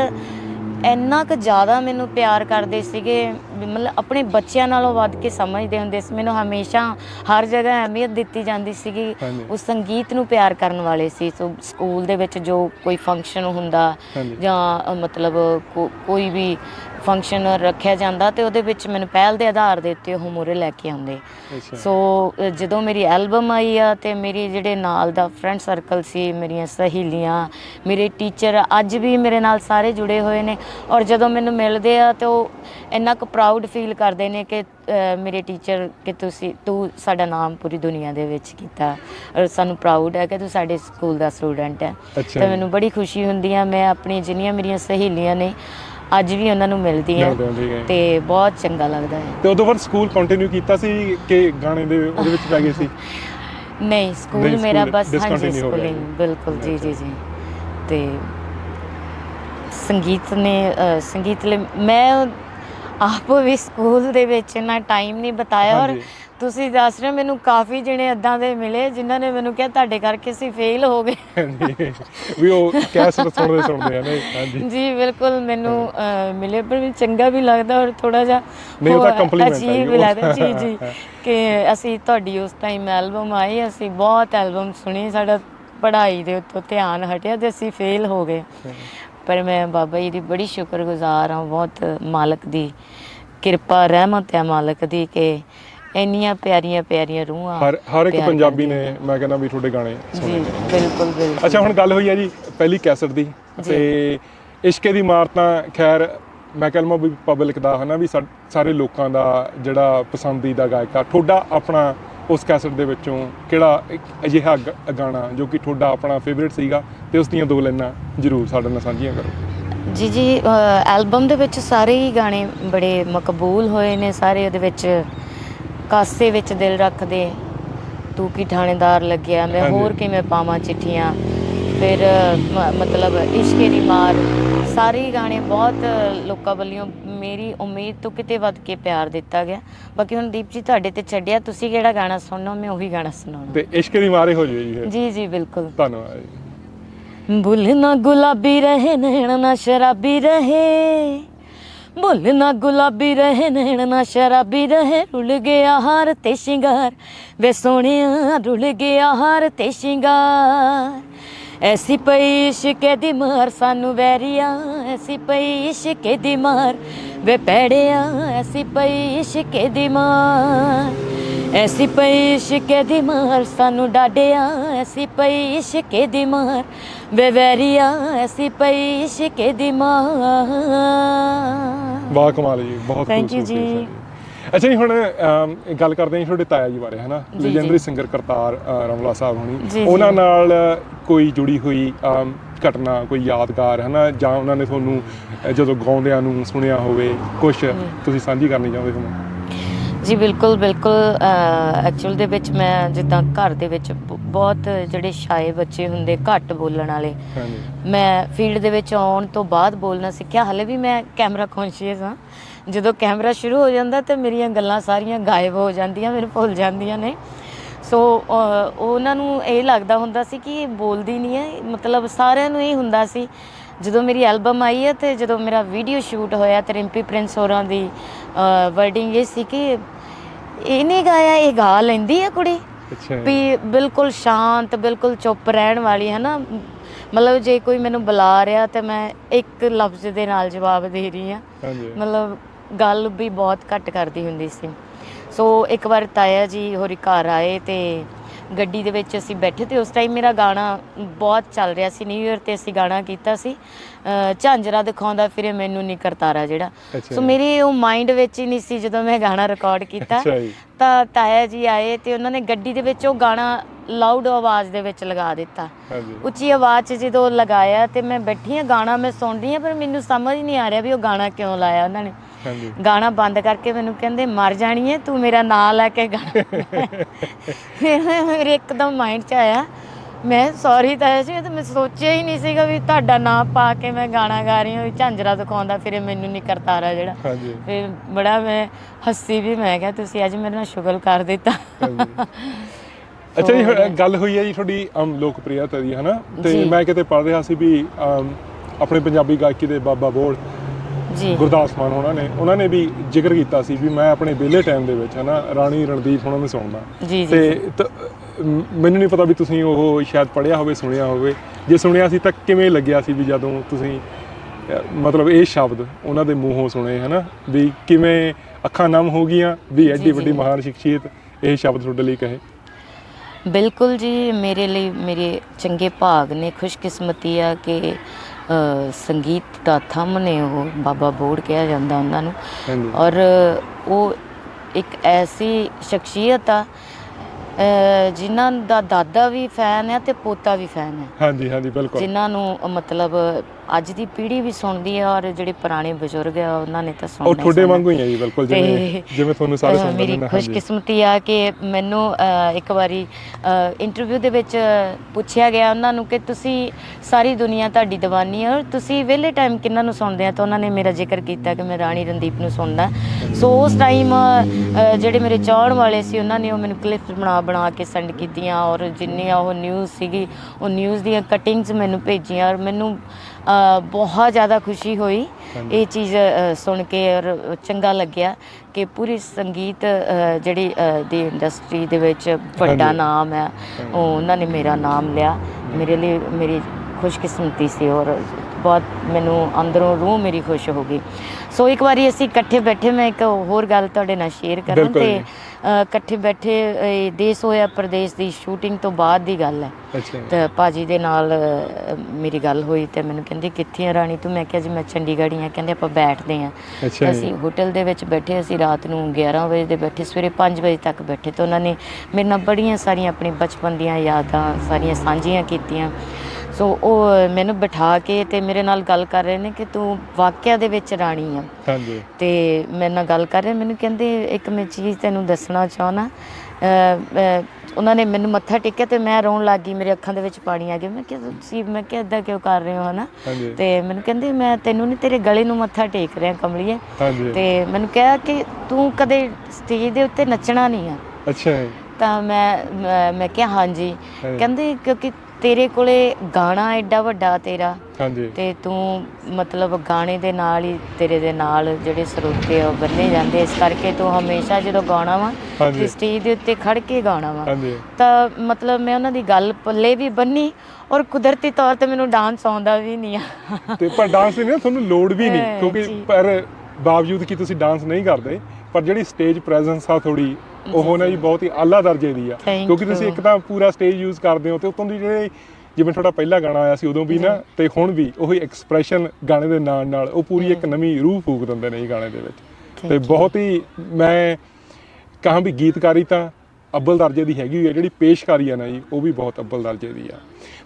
ਇੰਨਾ ਕੁ ਜ਼ਿਆਦਾ ਮੈਨੂੰ ਪਿਆਰ ਕਰਦੇ ਸੀਗੇ ਵੀ ਮਤਲਬ ਆਪਣੇ ਬੱਚਿਆਂ ਨਾਲੋਂ ਵੱਧ ਕੇ ਸਮਝਦੇ ਹੁੰਦੇ ਸੀ ਮੈਨੂੰ ਹਮੇਸ਼ਾ ਹਰ ਜਗ੍ਹਾ ਅਹਿਮੀਅਤ ਦਿੱਤੀ ਜਾਂਦੀ ਸੀਗੀ
ਹਾਂਜੀ।
ਉਸ ਸੰਗੀਤ ਨੂੰ ਪਿਆਰ ਕਰਨ ਵਾਲੇ ਸੀ ਸੋ ਸਕੂਲ ਦੇ ਵਿੱਚ ਜੋ ਕੋਈ ਫੰਕਸ਼ਨ ਹੁੰਦਾ। ਜਾਂ ਅ, ਮਤਲਬ ਕੋ- ਕੋਈ ਵੀ ਫੰਕਸ਼ਨ ਰੱਖਿਆ ਜਾਂਦਾ ਤੇ ਉਹਦੇ ਵਿੱਚ ਮੈਨੂੰ ਪਹਿਲ ਦੇ ਆਧਾਰ ਦੇ ਉੱਤੇ ਉਹ ਮੂਹਰੇ ਲੈ ਕੇ ਆਉਂਦੇ। ਸੋ ਜਦੋਂ ਮੇਰੀ ਐਲਬਮ ਆਈ ਆ ਤੇ ਮੇਰੀ ਜਿਹੜੇ ਨਾਲ ਦਾ ਫਰੈਂਡ ਸਰਕਲ ਸੀ ਮੇਰੀਆਂ ਸਹੇਲੀਆਂ ਮੇਰੇ ਟੀਚਰ ਅੱਜ ਵੀ ਮੇਰੇ ਨਾਲ ਸਾਰੇ ਜੁੜੇ ਹੋਏ ਨੇ ਔਰ ਜਦੋਂ ਮੈਨੂੰ ਮਿਲਦੇ ਆ ਤੇ ਉਹ ਇੰਨਾ ਕੁ ਪ੍ਰਾਊਡ ਫੀਲ ਕਰਦੇ ਨੇ ਕਿ ਮੇਰੇ ਟੀਚਰ ਕਿ ਤੁਸੀਂ ਤੂੰ ਸਾਡਾ ਨਾਮ ਪੂਰੀ ਦੁਨੀਆ ਦੇ ਵਿੱਚ ਕੀਤਾ ਔਰ ਸਾਨੂੰ ਪ੍ਰਾਊਡ ਹੈ ਕਿ ਤੂੰ ਸਾਡੇ ਸਕੂਲ ਦਾ ਸਟੂਡੈਂਟ ਹੈ। ਤਾਂ। ਮੈਨੂੰ ਬੜੀ ਖੁਸ਼ੀ ਹੁੰਦੀ ਆ ਮੈਂ ਆਪਣੀ ਜਿੰਨੀਆਂ ਮੇਰੀਆਂ ਸਹੇਲੀਆਂ ਨੇ ਅੱਜ ਵੀ ਉਹਨਾਂ ਨੂੰ ਮਿਲਦੀ ਆ
ਮਿਲਦੇ ਹੁੰਦੇ ਗਏ।
ਤੇ ਬਹੁਤ ਚੰਗਾ ਲੱਗਦਾ ਹੈ
ਤੇ ਉਦੋਂ ਬਾਅਦ ਸਕੂਲ ਕੰਟੀਨਿਊ ਕੀਤਾ ਸੀ ਕਿ ਗਾਣੇ ਦੇ ਉਹਦੇ ਵਿੱਚ ਪੈ ਗਏ ਸੀ
ਨਹੀਂ ਸਕੂਲ
ਨਹੀਂ,
ਮੇਰਾ
ਸਕੂਲ
ਬਸ ਹਾਂਜੀ
discontinue ਹੋ ਗਿਆ
ਸਕੂਲਿੰਗ
ਜੀ।
ਬਿਲਕੁਲ ਜੀ। ਜੀ ਜੀ ਤੇ ਸੰਗੀਤ ਨੇ ਅ, ਸੰਗੀਤ ਲਈ ਮੈਂ ਆਪ ਵੀ ਸਕੂਲ ਦੇ ਵਿੱਚ ਇੰਨਾ ਟਾਈਮ ਨਹੀਂ ਬਤਾਇਆ ਔਰ
ਹਾਂਜੀ।
ਤੁਸੀਂ ਦੱਸ ਰਹੇ ਹੋ, ਮੈਨੂੰ ਕਾਫੀ ਜਿਹੜੇ ਇਦਾਂ ਦੇ ਮਿਲੇ ਜਿਨ੍ਹਾਂ ਨੇ ਮੈਨੂੰ ਕਿਹਾ ਤੁਹਾਡੇ ਕਰਕੇ ਅਸੀਂ ਫੇਲ ਹੋ ਗਏ।
ਹਾਂਜੀ। ਵੀ ਉਹ ਕੈਸਟ ਸੁਣਦੇ ਸੁਣਦੇ ਆ ਨੇ ਹਾਂਜੀ।
ਜੀ ਬਿਲਕੁਲ ਮੈਨੂੰ ਮਿਲੇ ਪਰ ਮੈਨੂੰ ਚੰਗਾ ਵੀ ਲੱਗਦਾ ਔਰ ਥੋੜਾ ਜਿਹਾ
ਨਹੀਂ, ਉਹ ਤਾਂ
ਹੋਰ
compliment ਜੀ, ਉਹ-
ਲੱਗਦਾ। ਜੀ ਜੀ ਕਿ ਅਸੀਂ ਤੁਹਾਡੀ ਉਸ ਟਾਈਮ ਐਲਬਮ ਆਈ ਅਸੀਂ ਬਹੁਤ ਐਲਬਮ ਸੁਣੀ ਸਾਡਾ ਪੜ੍ਹਾਈ ਦੇ ਉੱਤੋਂ ਧਿਆਨ ਹਟਿਆ ਤੇ ਅਸੀਂ ਫੇਲ ਹੋ ਗਏ। ਪਰ ਮੈਂ ਬਾਬਾ ਜੀ ਦੀ ਬੜੀ ਸ਼ੁਕਰਗੁਜ਼ਾਰ ਹਾਂ ਬਹੁਤ ਮਾਲਕ ਦੀ ਕਿਰਪਾ ਰਹਿਮਤ ਹੈ ਮਾਲਕ ਦੀ ਕਿ ਇੰਨੀਆਂ ਪਿਆਰੀਆਂ ਪਿਆਰੀਆਂ ਰੂਹਾਂ
ਹਰ ਹਰ ਇੱਕ
ਪਿਆਰ
ਪੰਜਾਬੀ। ਨੇ ਮੈਂ ਕਹਿੰਦਾ ਵੀ ਤੁਹਾਡੇ ਗਾਣੇ ਸੁਣੇ
ਜੀ। ਬਿਲਕੁਲ ਬਿਲਕੁਲ
ਅੱਛਾ ਹੁਣ ਗੱਲ ਹੋਈ ਹੈ ਜੀ ਪਹਿਲੀ ਕੈਸਟ ਦੀ। ਤੇ ਇਸ਼ਕੇ ਦੀ ਮਾਰ ਤਾਂ ਖੈਰ ਮੈਂ ਕਹਿੰਦਾ ਵੀ ਪਬਲਿਕ ਦਾ ਹਨਾ ਵੀ ਸਾਰੇ ਲੋਕਾਂ ਦਾ ਜਿਹੜਾ ਪਸੰਦੀਦਾ ਗਾਇਕ ਆ ਤੁਹਾਡਾ ਆਪਣਾ ਉਸ ਕੈਸਟ ਦੇ ਵਿੱਚੋਂ ਕਿਹੜਾ ਅਜਿਹਾ ਗਾਣਾ ਜੋ ਕਿ ਤੁਹਾਡਾ ਆਪਣਾ ਫੇਵਰਿਟ ਸੀਗਾ ਤੇ ਉਸ ਦੀਆਂ ਦੋ ਲਾਈਨਾਂ ਜ਼ਰੂਰ ਸਾਡੇ ਨਾਲ ਸਾਂਝੀਆਂ ਕਰੋ
ਜੀ ਜੀ ਐਲਬਮ ਦੇ ਵਿੱਚ ਸਾਰੇ ਹੀ ਗਾਣੇ ਬੜੇ ਮਕਬੂਲ ਹੋਏ ਨੇ ਸਾਰੇ ਉਹਦੇ ਵਿੱਚ ਕਾਸੇ ਵਿੱਚ ਦਿਲ ਰੱਖਦੇ ਤੂੰ ਕੀ ਥਾਣੇਦਾਰ ਲੱਗਿਆ? ਮੈਂ
ਹਾਂਜੀ।
ਹੋਰ ਕਿਵੇਂ ਪਾਵਾਂ ਚਿੱਠੀਆਂ? ਫਿਰ ਮ- ਮਤਲਬ ਇਸ਼ਕੇ ਦੀ ਮਾਰ ਸਾਰੇ ਹੀ ਗਾਣੇ ਬਹੁਤ ਲੋਕਾਂ ਵੱਲੋਂ ਮੇਰੀ ਉਮੀਦ ਤੋਂ ਕਿਤੇ ਵੱਧ ਕੇ ਪਿਆਰ ਦਿੱਤਾ ਗਿਆ। ਬਾਕੀ ਹੁਣ ਦੀਪ ਜੀ ਤੁਹਾਡੇ ਤੇ ਛੱਡਿਆ ਤੁਸੀਂ ਕਿਹੜਾ ਗਾਣਾ ਸੁਣਨਾ? ਮੈਂ ਉਹੀ ਗਾਣਾ ਸੁਣਾਉਣਾ।
ਤੇ ਇਸ਼ਕ ਦੀ ਮਾਰੇ ਹੋ ਜਾਵੇ ਜੀ ਫਿਰ।
ਜੀ ਜੀ ਬਿਲਕੁਲ।
ਧੰਨਵਾਦ ਜੀ।
ਬੁੱਲ ਨਾ ਗੁਲਾਬੀ ਰਹੇ ਨੈਣ ਨਾ ਸ਼ਰਾਬੀ ਰਹੇ। ਬੁੱਲ ਨਾ ਗੁਲਾਬੀ ਰਹੇ ਨੈਣ ਨਾ ਸ਼ਰਾਬੀ ਰਹੇ ਰੁਲ ਗਿਆ ਹਾਰ ਤੇ ਸ਼ਿੰਗਾਰ। ਵੇ ਸੋਹਣਿਆ, ਰੁਲ ਗਿਆ ਹਾਰ ਤੇ ਸ਼ਿੰਗਾਰ। ਐਸੀ ਪਈ ਇਸ਼ਕੇ ਦੀ ਮਾਰ ਸਾਨੂੰ ਵੈਰੀਆ, ਐਸੀ ਪਈ ਇਸ਼ਕੇ ਦੀ ਮਾਰ। ਵੇ ਪੈੜਿਆ, ਐਸੀ ਪਈ ਇਸ਼ਕੇ ਦੀ ਮਾਰ। ਐਸੀ ਪਈ ਇਸ਼ਕੇ ਦੀ ਮਾਰ ਸਾਨੂੰ ਡਾਡਿਆ, ਐਸੀ ਪਈ ਇਸ਼ਕੇ ਦੀ ਮਾਰ। ਵੇ ਵੈਰੀਆ, ਐਸੀ ਪਈ ਇਸ਼ਕੇ ਦੀ ਮਾਰ।
ਵਾਹ ਕਮਾਲ ਜੀ ਬਹੁਤ
Thank you
ਖੂਬਸੂਰਤ
ਜੀ।
ਅੱਛਾ ਜੀ ਹੁਣ ਅਮ, ਗੱਲ ਕਰਦੇ ਹਾਂ ਤੁਹਾਡੇ ਤਾਇਆ ਜੀ ਬਾਰੇ ਹਨਾ
ਜੀ,
ਲੈਜੈਂਡਰੀ। ਸਿੰਗਰ ਕਰਤਾਰ ਅ, ਰਮਲਾ ਸਾਹਿਬ
ਜੀ,
ਹੋਣੀ
ਜੀ।
ਉਹਨਾਂ ਨਾਲ ਕੋਈ ਜੁੜੀ ਹੋਈ ਅਮ, ਘਟਨਾ ਕੋਈ ਯਾਦਗਾਰ ਹਨਾ ਜਾਂ ਉਹਨਾਂ ਨੇ ਤੁਹਾਨੂੰ ਅ, ਜਦੋਂ ਗਾਉਂਦਿਆਂ ਨੂੰ ਸੁਣਿਆ ਹੋਵੇ ਕੁਝ ਤੁਸੀਂ ਸਾਂਝੀ ਕਰਨੀ ਚਾਹੁੰਦੇ ਹੋ
ਜੀ ਬਿਲਕੁਲ ਬਿਲਕੁਲ ਐਕਚੁਅਲ ਦੇ ਵਿੱਚ ਮੈਂ ਜਿੱਦਾਂ ਘਰ ਦੇ ਵਿੱਚ ਬਹੁਤ ਜਿਹੜੇ ਸ਼ਾਏ ਬੱਚੇ ਹੁੰਦੇ ਘੱਟ ਬੋਲਣ ਵਾਲੇ।
ਹਾਂਜੀ।
ਮੈਂ ਫੀਲਡ ਦੇ ਵਿੱਚ ਆਉਣ ਤੋਂ ਬਾਅਦ ਬੋਲਣਾ ਸਿੱਖਿਆ। ਹਲੇ ਵੀ ਮੈਂ ਕੈਮਰਾ ਕੌਨਸ਼ੀਅਸ ਹਾਂ। ਜਦੋਂ ਕੈਮਰਾ ਸ਼ੁਰੂ ਹੋ ਜਾਂਦਾ ਤੇ ਮੇਰੀਆਂ ਗੱਲਾਂ ਸਾਰੀਆਂ ਗਾਇਬ ਹੋ ਜਾਂਦੀਆਂ ਮੈਨੂੰ ਭੁੱਲ ਜਾਂਦੀਆਂ ਨੇ। ਸੋ ਉਹਨਾਂ ਨੂੰ ਇਹ ਲੱਗਦਾ ਹੁੰਦਾ ਸੀ ਕਿ ਇਹ ਬੋਲਦੀ ਨਹੀਂ ਹੈ। ਮਤਲਬ ਸਾਰਿਆਂ ਨੂੰ ਇਹ ਹੁੰਦਾ ਸੀ ਜਦੋਂ ਮੇਰੀ ਐਲਬਮ ਆਈ ਹੈ ਤੇ ਜਦੋਂ ਮੇਰਾ ਵੀਡੀਓ ਸ਼ੂਟ ਹੋਇਆ ਤੇ ਰਿੰਪੀ ਪ੍ਰਿੰਸ ਹੋਰਾਂ ਦੀ ਵਰਡਿੰਗ ਇਹ ਸੀ ਕਿ ਇਹਨੇ ਗਾਇਆ ਇਹ ਗਾ ਲੈਂਦੀ ਹੈ ਕੁੜੀ।
ਅੱਛਾ।
ਵੀ ਬਿਲਕੁਲ ਸ਼ਾਂਤ ਬਿਲਕੁਲ ਚੁੱਪ ਰਹਿਣ ਵਾਲੀ ਹੈ ਨਾ ਮਤਲਬ ਜੇ ਕੋਈ ਮੈਨੂੰ ਬੁਲਾ ਰਿਹਾ ਤੇ ਮੈਂ ਇੱਕ ਲਫ਼ਜ਼ ਦੇ ਨਾਲ ਜਵਾਬ ਦੇ ਰਹੀ
ਹਾਂਜੀ।
ਮਤਲਬ ਗੱਲ ਵੀ ਬਹੁਤ ਘੱਟ ਕਰਦੀ ਹੁੰਦੀ ਸੀ। ਸੋ ਇੱਕ ਵਾਰ ਤਾਇਆ ਜੀ ਹੋਰੀ ਘਰ ਆਏ ਤੇ ਗੱਡੀ ਦੇ ਵਿੱਚ ਅਸੀਂ ਬੈਠੇ ਤੇ ਉਸ ਟਾਈਮ ਮੇਰਾ ਗਾਣਾ ਬਹੁਤ ਚੱਲ ਰਿਹਾ ਸੀ। ਨਿਊ ਇਅਰ ਤੇ ਅਸੀਂ ਗਾਣਾ ਕੀਤਾ ਸੀ। ਝਾਂਜਰਾ ਦਿਖਾਉਂਦਾ ਫਿਰੇ ਮੈਨੂੰ ਨਹੀਂ ਕਰਤਾਰਾ ਜਿਹੜਾ। ਸੋ। ਮੇਰੇ ਉਹ ਮਾਈਂਡ ਵਿੱਚ ਹੀ ਨਹੀਂ ਸੀ ਜਦੋਂ ਮੈਂ ਗਾਣਾ ਰਿਕਾਰਡ ਕੀਤਾ। ਤਾਂ ਤਾਇਆ ਜੀ ਆਏ ਤੇ ਉਹਨਾਂ ਨੇ ਗੱਡੀ ਦੇ ਵਿੱਚ ਉਹ ਗਾਣਾ ਲਾਊਡ ਆਵਾਜ਼ ਦੇ ਵਿੱਚ ਲਗਾ ਦਿੱਤਾ। ਉੱਚੀ ਆਵਾਜ਼ 'ਚ ਜਦੋਂ ਲਗਾਇਆ ਤੇ ਮੈਂ ਬੈਠੀ ਆ ਗਾਣਾ ਮੈਂ ਸੁਣ ਰਹੀ ਆ ਪਰ ਮੈਨੂੰ ਸਮਝ ਨਹੀਂ ਆ ਰਿਹਾ ਵੀ ਉਹ ਗਾਣਾ ਕਿਉਂ ਲਾਇਆ ਉਹਨਾਂ ਨੇ। ਗਾਣਾ ਬੰਦ ਕਰਕੇ ਮੈਨੂੰ ਕਹਿੰਦੇ ਮਰ ਜਾਣੀ ਹੈ ਤੂੰ ਮੇਰਾ ਨਾਂ ਲੈ ਕੇ ਗਾਣਾ ਫਿਰ ਮੇਰੇ ਇੱਕਦਮ ਮਾਈਂਡ 'ਚ ਆਇਆ ਮੈਂ ਸੌਰੀ ਜੀ ਇਹ ਤਾਂ ਮੈਂ ਸੋਚਿਆ ਹੀ ਨਹੀਂ ਸੀਗਾ ਵੀ ਤੁਹਾਡਾ ਨਾਂ ਪਾ ਕੇ ਮੈਂ ਗਾਣਾ ਗਾ ਰਹੀ ਹਾਂ ਵੀ ਝਾਂਜਰਾ ਦਿਖਾਉਂਦਾ ਫਿਰ ਮੈਨੂੰ ਨਹੀਂ ਕਰਤਾਰਾ ਜਿਹੜਾ।
ਹਾਂਜੀ।
ਬੜਾ ਮੈਂ ਹੱਸੀ ਵੀ ਮੈਂ ਕਿਹਾ ਤੁਸੀਂ ਅੱਜ ਮੇਰੇ ਨਾਲ ਸ਼ੁਗਲ ਕਰ ਦਿੱਤਾ।
ਅੱਛਾ ਜੀ ਹੁਣ ਗੱਲ ਹੋਈ ਹੈ ਜੀ ਤੁਹਾਡੀ ਅਮ ਲੋਕਪ੍ਰਿਯਤਾ ਦੀ ਹਨਾ? ਤੇ
ਜੀ।
ਮੈਂ ਕਿਤੇ ਪੜ੍ਹ ਰਿਹਾ ਸੀ ਵੀ ਅਮ, ਆਪਣੇ ਪੰਜਾਬੀ ਗਾਇਕੀ ਦੇ ਬਾਬਾ ਬੋੜ
ਜੀ।
ਗੁਰਦਾਸ ਮਾਨ ਉਹਨਾਂ ਨੇ ਉਹਨਾਂ ਨੇ ਵੀ ਜ਼ਿਕਰ ਕੀਤਾ ਸੀ ਵੀ ਮੈਂ ਆਪਣੇ ਵਿਹਲੇ ਟਾਈਮ ਦੇ ਵਿੱਚ ਹਨਾ ਰਾਣੀ ਰਣਦੀਪ ਉਹਨਾਂ ਨੂੰ ਸੁਣਦਾ।
ਜੀ ਜੀ
ਤੇ ਤ- ਮੈਨੂੰ ਨਹੀਂ ਪਤਾ ਵੀ ਤੁਸੀਂ ਉਹ ਸ਼ਾਇਦ ਪੜ੍ਹਿਆ ਹੋਵੇ ਸੁਣਿਆ ਹੋਵੇ। ਜੇ ਸੁਣਿਆ ਸੀ ਤਾਂ ਕਿਵੇਂ ਲੱਗਿਆ ਸੀ ਵੀ ਜਦੋਂ ਤੁਸੀਂ ਮਤਲਬ ਇਹ ਸ਼ਬਦ ਉਹਨਾਂ ਦੇ ਮੂੰਹੋਂ ਸੁਣੇ ਹਨਾ? ਵੀ ਕਿਵੇਂ ਅੱਖਾਂ ਨਮ ਹੋ ਗਈਆਂ ਵੀ ਐਡੀ ਵੱਡੀ। ਮਹਾਨ ਸ਼ਖਸੀਅਤ ਇਹ ਸ਼ਬਦ ਤੁਹਾਡੇ ਲਈ ਕਹੇ।
ਬਿਲਕੁਲ ਜੀ ਮੇਰੇ ਲਈ ਮੇਰੇ ਚੰਗੇ ਭਾਗ ਨੇ ਖੁਸ਼ਕਿਸਮਤੀ ਆ ਕਿ ਸੰਗੀਤ ਦਾ ਥੰਮ ਨੇ ਉਹ ਬਾਬਾ ਬੋੜ ਕਿਹਾ ਜਾਂਦਾ ਉਹਨਾਂ ਨੂੰ। ਔਰ ਉਹ ਇੱਕ ਐਸੀ ਸ਼ਖਸੀਅਤ ਆ ਜਿਨ੍ਹਾਂ ਦਾ ਦਾਦਾ ਵੀ ਫੈਨ ਹੈ ਤੇ ਪੋਤਾ ਵੀ ਫੈਨ ਹੈ
ਹਾਂਜੀ ਹਾਂਜੀ ਬਿਲਕੁਲ।
ਜਿਨ੍ਹਾਂ ਨੂੰ ਮਤਲਬ ਅੱਜ ਦੀ ਪੀੜ੍ਹੀ ਵੀ ਸੁਣਦੀ ਹੈ ਔਰ ਜਿਹੜੇ ਪੁਰਾਣੇ ਬਜ਼ੁਰਗ ਆ ਉਹਨਾਂ ਨੇ ਤਾਂ ਸੁਣਨਾ
ਉਹ
ਹੀ
ਤੁਹਾਡੇ
ਸੁਣਨਾ।
ਵਾਂਗੂ ਹੀ ਹੈ ਜੀ ਬਿਲਕੁਲ ਜਿਵੇਂ
ਤੇ,
ਜਿਵੇਂ ਤੁਹਾਨੂੰ ਸਾਰੇ
ਅਹ,
ਸੁਣਦੇ
ਮੇਰੀ
ਨੇ ਹਾਂਜੀ
ਖੁਸ਼ਕਿਸਮਤੀ ਆ। ਕਿ ਮੈਨੂੰ ਅਹ, ਇੱਕ ਵਾਰੀ ਇੰਟਰਵਿਊ ਦੇ ਵਿੱਚ ਪੁੱਛਿਆ ਗਿਆ ਉਹਨਾਂ ਨੂੰ ਕਿ ਤੁਸੀਂ ਸਾਰੀ ਦੁਨੀਆ ਤੁਹਾਡੀ ਦੀਵਾਨੀ ਹੈ ਔਰ ਤੁਸੀਂ ਵਿਹਲੇ ਟਾਈਮ ਕਿੰਨਾਂ ਨੂੰ ਸੁਣਦੇ ਆ? ਤਾਂ ਉਹਨਾਂ ਨੇ ਮੇਰਾ ਜ਼ਿਕਰ ਕੀਤਾ ਕਿ ਮੈਂ ਰਾਣੀ ਰਣਦੀਪ ਨੂੰ ਸੁਣਦਾ। ਸੋ ਉਸ ਟਾਈਮ ਜਿਹੜੇ ਮੇਰੇ ਚਾਹਣ ਵਾਲੇ ਸੀ ਉਹਨਾਂ ਨੇ ਉਹ ਮੈਨੂੰ ਕਲਿੱਪਸ ਬਣਾ ਬਣਾ ਕੇ ਸੈਂਡ ਕੀਤੀਆਂ ਔਰ ਜਿੰਨੀਆਂ ਉਹ ਨਿਊਜ਼ ਸੀਗੀ ਉਹ ਨਿਊਜ਼ ਦੀਆਂ ਕਟਿੰਗਸ ਮੈਨੂੰ ਭੇਜੀਆਂ ਔਰ ਮੈਨੂੰ ਬਹੁਤ ਜ਼ਿਆਦਾ ਖੁਸ਼ੀ ਹੋਈ। ਇਹ ਚੀਜ਼ ਸੁਣ ਕੇ ਔਰ ਚੰਗਾ ਲੱਗਿਆ ਕਿ ਪੂਰੀ ਸੰਗੀਤ ਜਿਹੜੀ ਦੀ ਇੰਡਸਟਰੀ ਦੇ ਵਿੱਚ ਵੱਡਾ। ਨਾਮ ਹੈ ਉਹ ਉਹਨਾਂ ਨੇ ਮੇਰਾ ਨਾਮ ਲਿਆ ਮੇਰੇ ਲਈ ਮੇਰੀ ਖੁਸ਼ਕਿਸਮਤੀ ਸੀ ਔਰ ਬਹੁਤ ਮੈਨੂੰ ਅੰਦਰੋਂ ਰੂਹ ਮੇਰੀ ਖੁਸ਼ ਹੋ ਗਈ। ਸੋ ਇੱਕ ਵਾਰੀ ਅਸੀਂ ਇਕੱਠੇ ਬੈਠੇ ਮੈਂ ਇੱਕ ਹੋਰ ਗੱਲ ਤੁਹਾਡੇ ਨਾਲ ਸ਼ੇਅਰ ਕਰਾਂ ਤੇ ਇਕੱਠੇ ਬੈਠੇ ਦੇਸ ਹੋਇਆ ਪ੍ਰਦੇਸ਼ ਦੀ ਸ਼ੂਟਿੰਗ ਤੋਂ ਬਾਅਦ ਦੀ ਗੱਲ ਹੈ। ਤੇ ਭਾਜੀ ਦੇ ਨਾਲ ਮੇਰੀ ਗੱਲ ਹੋਈ ਤੇ ਮੈਨੂੰ ਕਹਿੰਦੇ ਕਿੱਥੇ ਆ ਰਾਣੀ ਤੂੰ? ਮੈਂ ਕਿਹਾ ਜੀ ਮੈਂ ਚੰਡੀਗੜ੍ਹ ਹੀ ਆ ਕਹਿੰਦੇ ਆਪਾਂ ਬੈਠਦੇ ਆ ਅਸੀਂ ਹੋਟਲ ਦੇ ਵਿੱਚ ਬੈਠੇ ਅਸੀਂ ਰਾਤ ਨੂੰ 11 ਵਜੇ ਦੇ ਬੈਠੇ ਸਵੇਰੇ 5 ਵਜੇ ਤੱਕ ਬੈਠੇ ਤੇ ਉਹਨਾਂ ਨੇ ਮੇਰੇ ਨਾਲ ਬੜੀਆਂ ਸਾਰੀਆਂ ਆਪਣੀ ਬਚਪਨ ਦੀਆਂ ਯਾਦਾਂ ਸਾਰੀਆਂ ਸਾਂਝੀਆਂ ਕੀਤੀਆਂ। ਸੋ ਉਹ ਮੈਨੂੰ ਬਿਠਾ ਕੇ ਤੇ ਮੇਰੇ ਨਾਲ ਗੱਲ ਕਰ ਰਹੇ ਨੇ ਕਿ ਤੂੰ ਵਾਕਿਆ ਦੇ ਵਿੱਚ ਰਾਣੀ ਆ।
ਹਾਂਜੀ।
ਤੇ ਮੇਰੇ ਨਾਲ ਗੱਲ ਕਰ ਰਹੇ ਮੈਨੂੰ ਕਹਿੰਦੇ ਇੱਕ ਮੈਂ ਚੀਜ਼ ਤੈਨੂੰ ਦੱਸਣਾ ਚਾਹਣਾ ਉਹਨਾਂ ਨੇ ਮੈਨੂੰ ਮੱਥਾ ਟੇਕਿਆ ਤੇ ਮੈਂ ਰੋਣ ਲੱਗ ਗਈ। ਮੇਰੇ ਅੱਖਾਂ ਦੇ ਵਿੱਚ ਪਾਣੀ ਆ ਗਿਆ। ਮੈਂ ਕਿਹਾ ਤੁਸੀਂ ਮੈਂ ਕਿਹਾ ਇਦਾਂ ਕਿਉਂ ਕਰ ਰਹੇ ਹੋ ਹਨਾ? ਤੇ ਮੈਨੂੰ ਕਹਿੰਦੇ ਮੈਂ ਤੈਨੂੰ ਨਹੀਂ ਤੇਰੇ ਗਲੇ ਨੂੰ ਮੱਥਾ ਟੇਕ ਰਿਹਾ ਕਮਲੀਏ। ਤੇ ਮੈਨੂੰ ਕਿਹਾ ਕਿ ਤੂੰ ਕਦੇ ਸਟੇਜ ਦੇ ਉੱਤੇ ਨੱਚਣਾ ਨਹੀਂ ਆ।
ਅੱਛਾ।
ਤਾਂ ਮੈਂ ਮੈਂ- ਕਿਹਾ ਹਾਂਜੀ। ਕਹਿੰਦੇ ਕਿਉਂਕਿ ਤੇਰੇ ਕੋਲੇ ਗਾਣਾ ਐਡਾ ਵੱਡਾ ਤੇਰਾ
ਹਾਂਜੀ।
ਤੇ ਤੂੰ ਮਤਲਬ ਗਾਣੇ ਦੇ ਨਾਲ ਹੀ ਤੇਰੇ ਦੇ ਨਾਲ ਜਿਹੜੇ ਸਰੋਤੇ ਆ ਉਹ ਬੰਨੇ ਜਾਂਦੇ ਇਸ ਕਰਕੇ ਤੂੰ ਹਮੇਸ਼ਾ ਜਦੋਂ ਗਾਣਾ ਵਾ
ਹਾਂਜੀ।
ਤੇ ਸਟੇਜ ਦੇ ਉੱਤੇ ਖੜ ਕੇ ਗਾਣਾ ਵਾ।
ਹਾਂਜੀ।
ਤਾਂ ਮਤਲਬ ਮੈਂ ਉਹਨਾਂ ਦੀ ਗੱਲ ਪੱਲੇ ਵੀ ਬੰਨੀ ਔਰ ਕੁਦਰਤੀ ਤੌਰ ਤੇ ਮੈਨੂੰ ਡਾਂਸ ਆਉਂਦਾ ਵੀ ਨਹੀਂ ਆ।
ਤੇ ਪਰ ਡਾਂਸ ਦੀ ਨਾ ਤੁਹਾਨੂੰ ਲੋੜ ਵੀ ਨਹੀਂ ਕਿਉਂਕਿ
ਜੀ।
ਪਰ ਬਾਵਜੂਦ ਕਿ ਤੁਸੀਂ ਡਾਂਸ ਨਹੀਂ ਕਰਦੇ ਪਰ ਜਿਹੜੀ ਸਟੇਜ ਪ੍ਰੈਜ਼ੈਂਸ ਆ ਥੋੜੀ ਉਹ ਨਾ ਜੀ ਬਹੁਤ ਹੀ ਆਲਾ ਦਰਜੇ ਦੀ ਆ
Thank
ਕਿਉਂਕਿ ਤੁਸੀਂ
you.
ਇੱਕ ਤਾਂ ਪੂਰਾ ਸਟੇਜ ਯੂਜ਼ ਕਰਦੇ ਹੋ ਤੇ ਉਤੋਂ ਦੀ ਜਿਹੜੇ ਜਿਵੇਂ ਤੁਹਾਡਾ ਪਹਿਲਾ ਗਾਣਾ ਆਇਆ ਸੀ ਉਦੋਂ ਵੀ ਨਾ ਤੇ ਹੁਣ ਵੀ ਉਹੀ ਐਕਸਪ੍ਰੈਸ਼ਨ ਗਾਣੇ ਦੇ ਨਾਲ ਨਾਲ ਉਹ ਪੂਰੀ ਇੱਕ ਨਵੀਂ ਰੂਹ ਫੂਕ ਦਿੰਦੇ ਨੇ ਇਹ ਗਾਣੇ ਦੇ ਵਿੱਚ
Thank
ਤੇ
you.
ਬਹੁਤ ਹੀ ਮੈਂ ਕਹਾਂ ਵੀ ਗੀਤਕਾਰੀ ਤਾਂ ਅੱਬਲ ਦਰਜੇ ਦੀ ਹੈਗੀ ਹੋਈ ਹੈ ਜਿਹੜੀ ਪੇਸ਼ਕਾਰੀ ਆ ਨਾ ਜੀ ਉਹ ਵੀ ਬਹੁਤ ਅੱਬਲ ਦਰਜੇ ਦੀ ਆ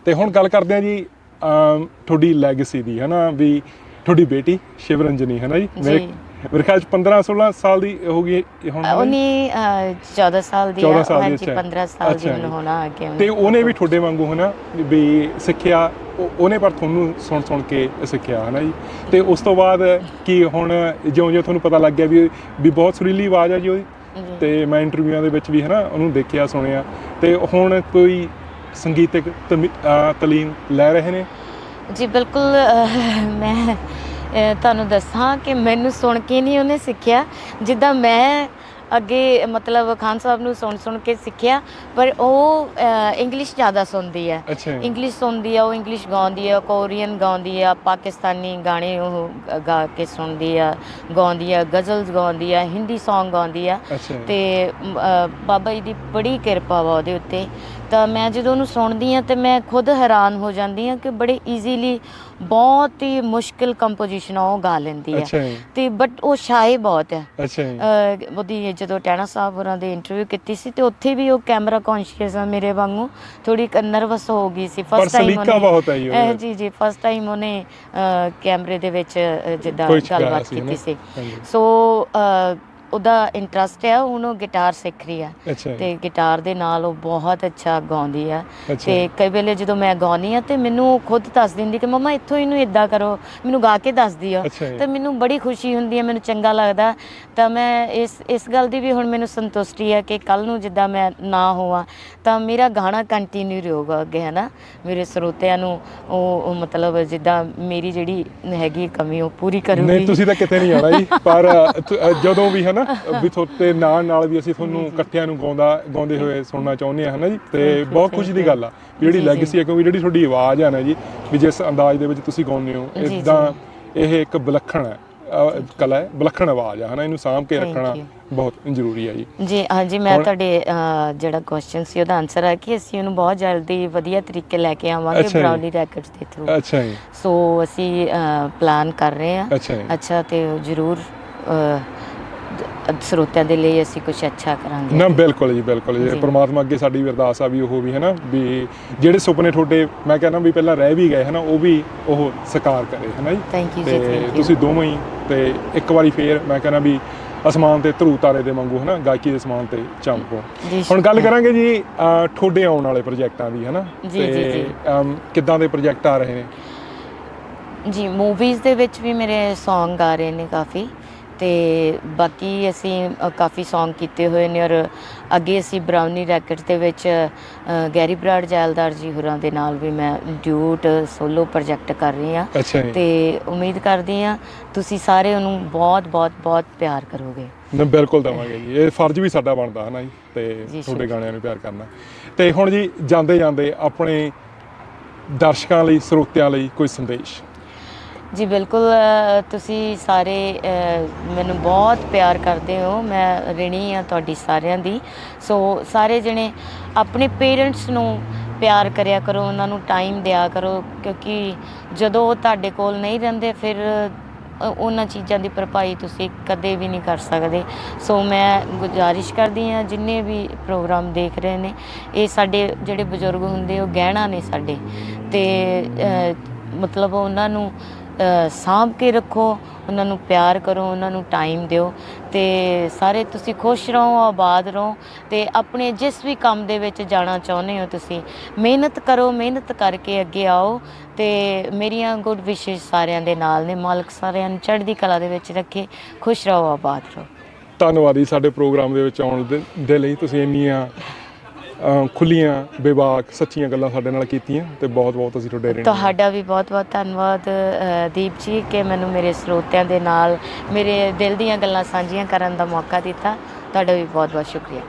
ਤੇ ਹੁਣ ਗੱਲ ਕਰਦੇ ਆ ਜੀ ਅਮ, ਤੁਹਾਡੀ ਲੈਗੇਸੀ ਦੀ ਹਨਾ ਵੀ ਤੁਹਾਡੀ ਬੇਟੀ ਸ਼ਿਵਰੰਜਨੀ ਹੈ ਨਾ ਜੀ ਮੇਰੇ
ਜੀ।
ਮੇਰੇ ਖਿਆਲ ਚ 15 16 ਸਾਲ ਦੀ ਹੋ ਗਈ ਹੁਣ
ਉਹਨੇ ਅ, 14 ਸਾਲ ਦੀ
14
ਆ
ਸਾਲ ਦੀ
ਹਾਂਜੀ
ਅੱਛਾ।
15 ਸਾਲ ਦੀ ਹੁਣ ਆ ਗਿਆ
ਤੇ ਉਹਨੇ ਵੀ ਤੁਹਾਡੇ ਵਾਂਗੂ ਹਨਾ ਵੀ ਸਿੱਖਿਆ ਉਹ- ਉਹਨੇ ਪਰ ਤੁਹਾਨੂੰ ਸੁਣ ਸੁਣ ਕੇ ਸਿੱਖਿਆ ਹਨਾ ਜੀ। ਤੇ ਉਸ ਤੋਂ ਬਾਅਦ ਕੀ ਹੁਣ ਜਿਉਂ ਜਿਉਂ ਤੁਹਾਨੂੰ ਪਤਾ ਲੱਗ ਗਿਆ ਵੀ ਵੀ ਬਹੁਤ ਸੁਰੀਲੀ ਆਵਾਜ਼ ਆ ਜੀ ਉਹਦੀ। ਤੇ ਮੈਂ ਇੰਟਰਵਿਊਆਂ ਦੇ ਵਿੱਚ ਵੀ ਹਨਾ ਉਹਨੂੰ ਦੇਖਿਆ ਸੁਣਿਆ। ਤੇ ਹੁਣ ਕੋਈ ਸੰਗੀਤਕ ਤਾਲੀਮ ਲੈ ਰਹੇ ਨੇ?
ਜੀ ਬਿਲਕੁਲ ਮੈਂ ਤੁਹਾਨੂੰ ਦੱਸਾਂ ਕਿ ਮੈਨੂੰ ਸੁਣ ਕੇ ਨਹੀਂ ਉਹਨੇ ਸਿੱਖਿਆ ਜਿੱਦਾਂ ਮੈਂ ਅੱਗੇ ਮਤਲਬ ਖਾਨ ਸਾਹਿਬ ਨੂੰ ਸੁਣ ਸੁਣ ਕੇ ਸਿੱਖਿਆ ਪਰ ਉਹ ਇੰਗਲਿਸ਼ ਜ਼ਿਆਦਾ ਸੁਣਦੀ ਹੈ। ਇੰਗਲਿਸ਼ ਸੁਣਦੀ ਆ ਉਹ ਇੰਗਲਿਸ਼ ਗਾਉਂਦੀ ਆ ਕੋਰੀਅਨ ਗਾਉਂਦੀ ਆ ਪਾਕਿਸਤਾਨੀ ਗਾਣੇ ਉਹ ਗ- ਕੇ ਸੁਣਦੀ ਆ ਗਾਉਂਦੀ ਆ ਗਜ਼ਲਸ ਗਾਉਂਦੀ ਆ ਹਿੰਦੀ Song ਗਾਉਂਦੀ ਆ। ਤੇ ਬਾਬਾ ਜੀ ਦੀ ਬੜੀ ਕਿਰਪਾ ਵਾ ਉਹਦੇ ਉੱਤੇ ਤਾਂ ਮੈਂ ਜਦੋਂ ਉਹਨੂੰ ਸੁਣਦੀ ਆ ਤੇ ਮੈਂ ਖੁਦ ਹੈਰਾਨ ਹੋ ਜਾਂਦੀ ਆ ਕਿ ਬੜੇ ਈਜ਼ੀਲੀ ਬਹੁਤ ਹੀ ਮੁਸ਼ਕਿਲ ਕੰਪੋਜੀਸ਼ਨ ਉਹ ਗਾ ਲੈਂਦੀ
ਅੱਛਾ ਜੀ।
ਤੇ ਬਟ ਉਹ ਸ਼ਾਏ ਬਹੁਤ ਹੈ।
ਅੱਛਾ ਜੀ।
ਅਹ ਉਹਦੀ ਜਦੋਂ ਟੈਣਾ ਸਾਹਿਬ ਹੋਰਾਂ ਦੇ ਇੰਟਰਵਿਊ ਕੀਤੀ ਸੀ ਤੇ ਉੱਥੇ ਵੀ ਉਹ ਕੈਮਰਾ ਕੌਨਸ਼ੀਅਸ ਆ ਮੇਰੇ ਵਾਂਗੂ। ਥੋੜੀ ਨਰਵਸ ਹੋ ਗਈ ਸੀ।
ਪਰ
ਫਸਟ ਟਾਈਮ
ਸਲੀਕਾ ਬਹੁਤ ਹੈ ਜੀ ਉਹਦੇ ਵਿੱਚ।
ਜੀ ਜੀ ਫਸਟ ਟਾਈਮ ਉਹਨੇ ਅਹ, ਕੈਮਰੇ ਦੇ ਵਿੱਚ ਅਹ, ਜਿੱਦਾਂ
ਕੋਈ
ਗੱਲਬਾਤ
ਸੀ,
ਕੀਤੀ? ਸੀ।
ਹਾਂਜੀ।
ਸੋ ਅਹ, ਉਹਦਾ ਇੰਟਰਸਟ ਹੈ ਉਹਨੂੰ ਗਿਟਾਰ ਸਿੱਖ ਰਹੀ ਆ।
ਅੱਛਾ।
ਤੇ ਗਿਟਾਰ ਦੇ ਨਾਲ ਉਹ ਬਹੁਤ ਅੱਛਾ ਗਾਉਂਦੀ ਆ। ਤੇ ਕਈ ਵੇਲੇ ਜਦੋਂ ਮੈਂ ਗਾਉਂਦੀ ਆ ਤੇ ਮੈਨੂੰ ਉਹ ਖੁਦ ਦੱਸ ਦਿੰਦੀ ਕਿ ਮਮਾ ਇੱਥੋਂ ਇਹਨੂੰ ਇਦਾਂ ਕਰੋ ਮੈਨੂੰ ਗਾ ਕੇ ਦੱਸਦੀ ਆ। ਤੇ ਮੈਨੂੰ ਬੜੀ ਖੁਸ਼ੀ ਹੁੰਦੀ ਹੈ ਮੈਨੂੰ ਚੰਗਾ ਲੱਗਦਾ। ਤਾਂ ਮੈਂ ਇਸ ਇਸ ਗੱਲ ਦੀ ਵੀ ਹੁਣ ਮੈਨੂੰ ਸੰਤੁਸ਼ਟੀ ਹੈ ਕਿ ਕੱਲ ਨੂੰ ਜਿੱਦਾਂ ਮੈਂ ਨਾ ਹੋਵਾਂ ਤਾਂ ਮੇਰਾ ਗਾਣਾ ਕੰਟੀਨਿਊ ਰਹੂਗਾ ਅੱਗੇ ਹੈ ਨਾ ਮੇਰੇ ਸਰੋਤਿਆਂ ਨੂੰ ਉਹ ਉਹ ਮਤਲਬ ਜਿੱਦਾਂ ਮੇਰੀ ਜਿਹੜੀ ਹੈਗੀ ਕਮੀ ਉਹ ਪੂਰੀ ਕਰੂਗੀ।
ਨਹੀਂ ਤੁਸੀਂ ਤਾਂ ਕਿਤੇ ਨਹੀਂ ਜਾਣਾ ਜੀ ਪਰ ਜਦੋਂ ਵੀ ਹਨਾ ਵੀ ਤੁਹਾਡੇ ਨਾਲ ਨਾਲ ਵੀ ਅਸੀਂ ਤੁਹਾਨੂੰ ਇਕੱਠਿਆਂ ਨੂੰ ਗਾਉਂਦਾ ਗਾਉਂਦੇ ਹੋਏ ਸੁਣਨਾ ਚਾਹੁੰਦੇ ਆ ਹਨਾ ਜੀ ਤੇ ਬਹੁਤ ਖੁਸ਼ੀ ਦੀ. ਗੱਲ ਆ ਜਿਹੜੀ। ਲੈਗੇਸੀ ਹੈ ਕਿਉਂਕਿ ਜਿਹੜੀ ਤੁਹਾਡੀ ਆਵਾਜ਼ ਆ ਨਾ ਜੀ ਵੀ ਜਿਸ ਅੰਦਾਜ਼ ਦੇ ਵਿੱਚ ਤੁਸੀਂ ਗਾਉਂਦੇ ਹੋ। ਇਦਾਂ ਇਹ ਇੱਕ ਵਿਲੱਖਣ ਹੈ ਕਲਾ ਹੈ ਵਿਲੱਖਣ ਆਵਾਜ਼ ਆ ਹਨਾ ਇਹਨੂੰ ਸਾਂਭ ਕੇ ਰੱਖਣਾ. ਬਹੁਤ ਜ਼ਰੂਰੀ ਹੈ ਜੀ
ਜੀ ਹਾਂਜੀ ਮੈਂ ਤੁਹਾਡੇ ਜਿਹੜਾ ਕੁਐਸਚਨ ਸੀ ਉਹਦਾ ਆਨਸਰ ਹੈ ਕਿ ਅਸੀਂ ਉਹਨੂੰ ਬਹੁਤ ਜਲਦੀ ਵਧੀਆ ਤਰੀਕੇ ਲੈ ਕੇ ਆਵਾਂਗੇ। ਬਰਾਊਨੀ ਰੈਕਟਸ ਦੇ ਥਰੂ
ਅੱਛਾ ਜੀ
ਸੋ ਅਸੀਂ ਪਲਾਨ ਕਰ ਰਹੇ ਹਾਂ
ਅੱਛਾ
ਤੇ ਜ਼ਰੂਰ ਸਰੋਤਿਆਂ ਦੇ ਲਈ ਅਸੀਂ ਕੁਝ ਅੱਛਾ ਕਰਾਂਗੇ।
ਨਾ ਬਿਲਕੁਲ ਜੀ ਬਿਲਕੁਲ ਜੀ। ਪ੍ਰਮਾਤਮਾ ਅੱਗੇ ਸਾਡੀ ਵੀ ਅਰਦਾਸ ਆ ਵੀ ਉਹ ਵੀ ਹਨਾ ਵੀ ਜਿਹੜੇ ਸੁਪਨੇ ਤੁਹਾਡੇ ਮੈਂ ਕਹਿੰਦਾ ਵੀ ਪਹਿਲਾਂ ਰਹਿ ਵੀ ਗਏ ਹਨਾ ਉਹ ਵੀ ਉਹ ਸਾਕਾਰ ਕਰੇ ਹਨਾ ਜੀ।
ਥੈਂਕ ਯੂ ਜੀ
ਤੇ
ਥੈਂਕ ਯੂ
ਤੁਸੀਂ ਦੋਵੇਂ ਹੀ ਤੇ ਇੱਕ ਵਾਰੀ ਫੇਰ ਮੈਂ ਕਹਿੰਦਾ ਵੀ ਅਸਮਾਨ ਤੇ ਧਰੂ ਤਾਰੇ ਦੇ ਵਾਂਗੂ ਹਨਾ ਗਾਇਕੀ ਦੇ ਅਸਮਾਨ ਤੇ ਚਮਕੋ। ਹੁਣ ਗੱਲ। ਕਰਾਂਗੇ ਜੀ ਤੁਹਾਡੇ ਆਉਣ ਵਾਲੇ ਪ੍ਰੋਜੈਕਟਾਂ ਦੀ ਹਨਾ। ਅਮ, ਕਿੱਦਾਂ ਦੇ ਪ੍ਰੋਜੈਕਟ ਆ ਰਹੇ ਨੇ?
ਜੀ ਮੂਵੀਜ਼ ਦੇ ਵਿੱਚ ਵੀ ਮੇਰੇ Song ਆ ਰਹੇ ਨੇ ਕਾਫੀ। ਤੇ ਬਾਕੀ ਅਸੀਂ ਅ, ਕਾਫੀ Song ਕੀਤੇ ਹੋਏ ਨੇ ਔਰ ਅੱਗੇ ਅਸੀਂ ਬਰਾਊਨੀ ਰੈਕਟ ਦੇ ਵਿੱਚ ਅ, ਗੈਰੀ ਬਰਾੜ ਜੈਲਦਾਰ ਜੀ ਹੋਰਾਂ ਦੇ ਨਾਲ ਵੀ ਮੈਂ ਡਿਊਟ ਸੋਲੋ ਪ੍ਰੋਜੈਕਟ ਕਰ ਰਹੀ ਹਾਂ।
ਅੱਛਾ ਜੀ।
ਤੇ ਉਮੀਦ ਕਰਦੀ ਹਾਂ ਤੁਸੀਂ ਸਾਰੇ ਉਹਨੂੰ ਬਹੁਤ ਬਹੁਤ ਬਹੁਤ ਪਿਆਰ ਕਰੋਗੇ।
ਨਾ ਬਿਲਕੁਲ ਦਵਾਂਗੇ ਜੀ। ਇਹ ਫਰਜ਼ ਵੀ ਸਾਡਾ ਬਣਦਾ ਹੈ ਨਾ ਜੀ? ਤੇ
ਜੀ,
ਤੁਹਾਡੇ। ਗਾਣਿਆਂ ਨੂੰ ਪਿਆਰ ਕਰਨਾ। ਤੇ ਹੁਣ ਜੀ ਜਾਂਦੇ ਜਾਂਦੇ ਆਪਣੇ ਦਰਸ਼ਕਾਂ ਲਈ ਸਰੋਤਿਆਂ ਲਈ ਕੋਈ ਸੰਦੇਸ਼।
ਜੀ ਬਿਲਕੁਲ ਤੁਸੀਂ ਸਾਰੇ ਮੈਨੂੰ ਬਹੁਤ ਪਿਆਰ ਕਰਦੇ ਹੋ। ਮੈਂ ਰਿਣੀ ਆ ਤੁਹਾਡੀ ਸਾਰਿਆਂ ਦੀ। ਸੋ ਸਾਰੇ ਜਣੇ ਆਪਣੇ ਪੇਰੈਂਟਸ ਨੂੰ ਪਿਆਰ ਕਰਿਆ ਕਰੋ, ਉਹਨਾਂ ਨੂੰ ਟਾਈਮ ਦਿਆ ਕਰੋ, ਕਿਉਂਕਿ ਜਦੋਂ ਉਹ ਤੁਹਾਡੇ ਕੋਲ ਨਹੀਂ ਰਹਿੰਦੇ, ਫਿਰ ਉਹਨਾਂ ਚੀਜ਼ਾਂ ਦੀ ਭਰਪਾਈ ਤੁਸੀਂ ਕਦੇ ਵੀ ਨਹੀਂ ਕਰ ਸਕਦੇ। ਸੋ ਮੈਂ ਗੁਜ਼ਾਰਿਸ਼ ਕਰਦੀ ਹਾਂ, ਜਿੰਨੇ ਵੀ ਪ੍ਰੋਗਰਾਮ ਦੇਖ ਰਹੇ ਨੇ, ਇਹ ਸਾਡੇ ਜਿਹੜੇ ਬਜ਼ੁਰਗ ਹੁੰਦੇ, ਉਹ ਗਹਿਣਾ ਨੇ ਸਾਡੇ। ਤੇ ਮਤਲਬ ਉਹਨਾਂ ਨੂੰ ਸਾਂਭ ਕੇ ਰੱਖੋ, ਉਹਨਾਂ ਨੂੰ ਪਿਆਰ ਕਰੋ, ਉਹਨਾਂ ਨੂੰ ਟਾਈਮ ਦਿਓ ਤੇ ਸਾਰੇ ਤੁਸੀਂ ਖੁਸ਼ ਰਹੋ, ਆਬਾਦ ਰਹੋ ਤੇ ਆਪਣੇ ਜਿਸ ਵੀ ਕੰਮ ਦੇ ਵਿੱਚ ਜਾਣਾ ਚਾਹੁੰਦੇ ਹੋ ਤੁਸੀਂ, ਮਿਹਨਤ ਕਰੋ, ਮਿਹਨਤ ਕਰਕੇ ਅੱਗੇ ਆਓ ਤੇ ਮੇਰੀਆਂ ਗੁੱਡ ਵਿਸ਼ੇਸ ਸਾਰਿਆਂ ਦੇ ਨਾਲ ਨੇ, ਮਾਲਕ ਸਾਰਿਆਂ ਨੂੰ ਚੜ੍ਹਦੀ ਕਲਾ ਦੇ ਵਿੱਚ ਰੱਖੇ, ਖੁਸ਼ ਰਹੋ, ਆਬਾਦ ਰਹੋ।
ਧੰਨਵਾਦ ਜੀ ਸਾਡੇ ਪ੍ਰੋਗਰਾਮ ਦੇ ਵਿੱਚ ਆਉਣ ਦੇ- ਦੇ ਲਈ ਤੁਸੀਂ ਇੰਨੀਆਂ ਖੁੱਲੀਆਂ ਬੇਬਾਕ ਸੱਚੀਆਂ ਗੱਲਾਂ ਸਾਡੇ ਨਾਲ ਕੀਤੀਆਂ ਤੇ ਬਹੁਤ ਬਹੁਤ ਅਸੀਂ ਤੁਹਾਡੇ ऋणी ਹਾਂ।
ਤੁਹਾਡਾ ਵੀ ਬਹੁਤ-ਬਹੁਤ ਧੰਨਵਾਦ ਅ, ਦੀਪ ਜੀ ਕਿ ਮੈਨੂੰ ਮੇਰੇ ਸਰੋਤਿਆਂ ਦੇ ਨਾਲ ਮੇਰੇ ਦਿਲ ਦੀਆਂ ਗੱਲਾਂ ਸਾਂਝੀਆਂ ਕਰਨ ਦਾ ਮੌਕਾ ਦਿੱਤਾ। ਤੁਹਾਡਾ ਵੀ ਬਹੁਤ-ਬਹੁਤ ਸ਼ੁਕਰੀਆ।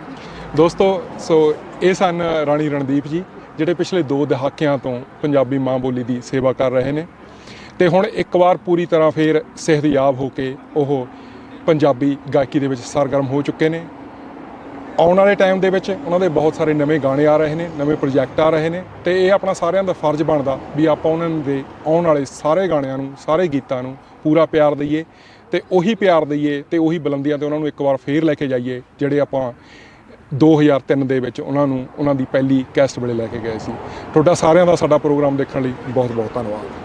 ਦੋਸਤੋ ਸੋ ਇਹ ਸਨ ਰਾਣੀ ਰਣਦੀਪ ਜੀ ਜਿਹੜੇ ਪਿਛਲੇ 2 ਦਹਾਕਿਆਂ ਤੋਂ ਪੰਜਾਬੀ ਮਾਂ ਬੋਲੀ ਦੀ ਸੇਵਾ ਕਰ ਰਹੇ ਨੇ। ਤੇ ਹੁਣ ਇੱਕ ਵਾਰ ਪੂਰੀ ਤਰ੍ਹਾਂ ਫੇਰ ਸਿਹਤਯਾਬ ਹੋ ਕੇ ਉਹ ਪੰਜਾਬੀ ਗਾਇਕੀ ਦੇ ਵਿੱਚ ਸਰਗਰਮ ਹੋ ਚੁੱਕੇ ਨੇ। ਆਉਣ ਵਾਲੇ ਟਾਈਮ ਦੇ ਵਿੱਚ ਉਹਨਾਂ ਦੇ ਬਹੁਤ ਸਾਰੇ ਨਵੇਂ ਗਾਣੇ ਆ ਰਹੇ ਨੇ, ਨਵੇਂ ਪ੍ਰੋਜੈਕਟ ਆ ਰਹੇ ਨੇ ਤੇ ਇਹ ਆਪਣਾ ਸਾਰਿਆਂ ਦਾ ਫਰਜ਼ ਬਣਦਾ ਵੀ ਆਪਾਂ ਉਹਨਾਂ ਦੇ ਆਉਣ ਵਾਲੇ ਸਾਰੇ ਗਾਣਿਆਂ ਨੂੰ, ਸਾਰੇ ਗੀਤਾਂ ਨੂੰ ਪੂਰਾ ਪਿਆਰ ਦਈਏ ਤੇ ਉਹੀ ਪਿਆਰ ਦਈਏ ਤੇ ਉਹੀ ਬੁਲੰਦੀਆਂ ਤੇ ਉਹਨਾਂ ਨੂੰ ਇੱਕ ਵਾਰ ਫੇਰ ਲੈ ਕੇ ਜਾਈਏ ਜਿਹੜੇ ਆਪਾਂ 2003 ਦੇ ਵਿੱਚ ਉਹਨਾਂ ਨੂੰ, ਉਹਨਾਂ ਦੀ ਪਹਿਲੀ ਕੈਸਟ ਵੇਲੇ ਲੈ ਕੇ ਗਏ ਸੀ। ਤੁਹਾਡਾ ਸਾਰਿਆਂ ਦਾ ਸਾਡਾ ਪ੍ਰੋਗਰਾਮ ਦੇਖਣ ਲਈ ਬਹੁਤ ਬਹੁਤ ਧੰਨਵਾਦ।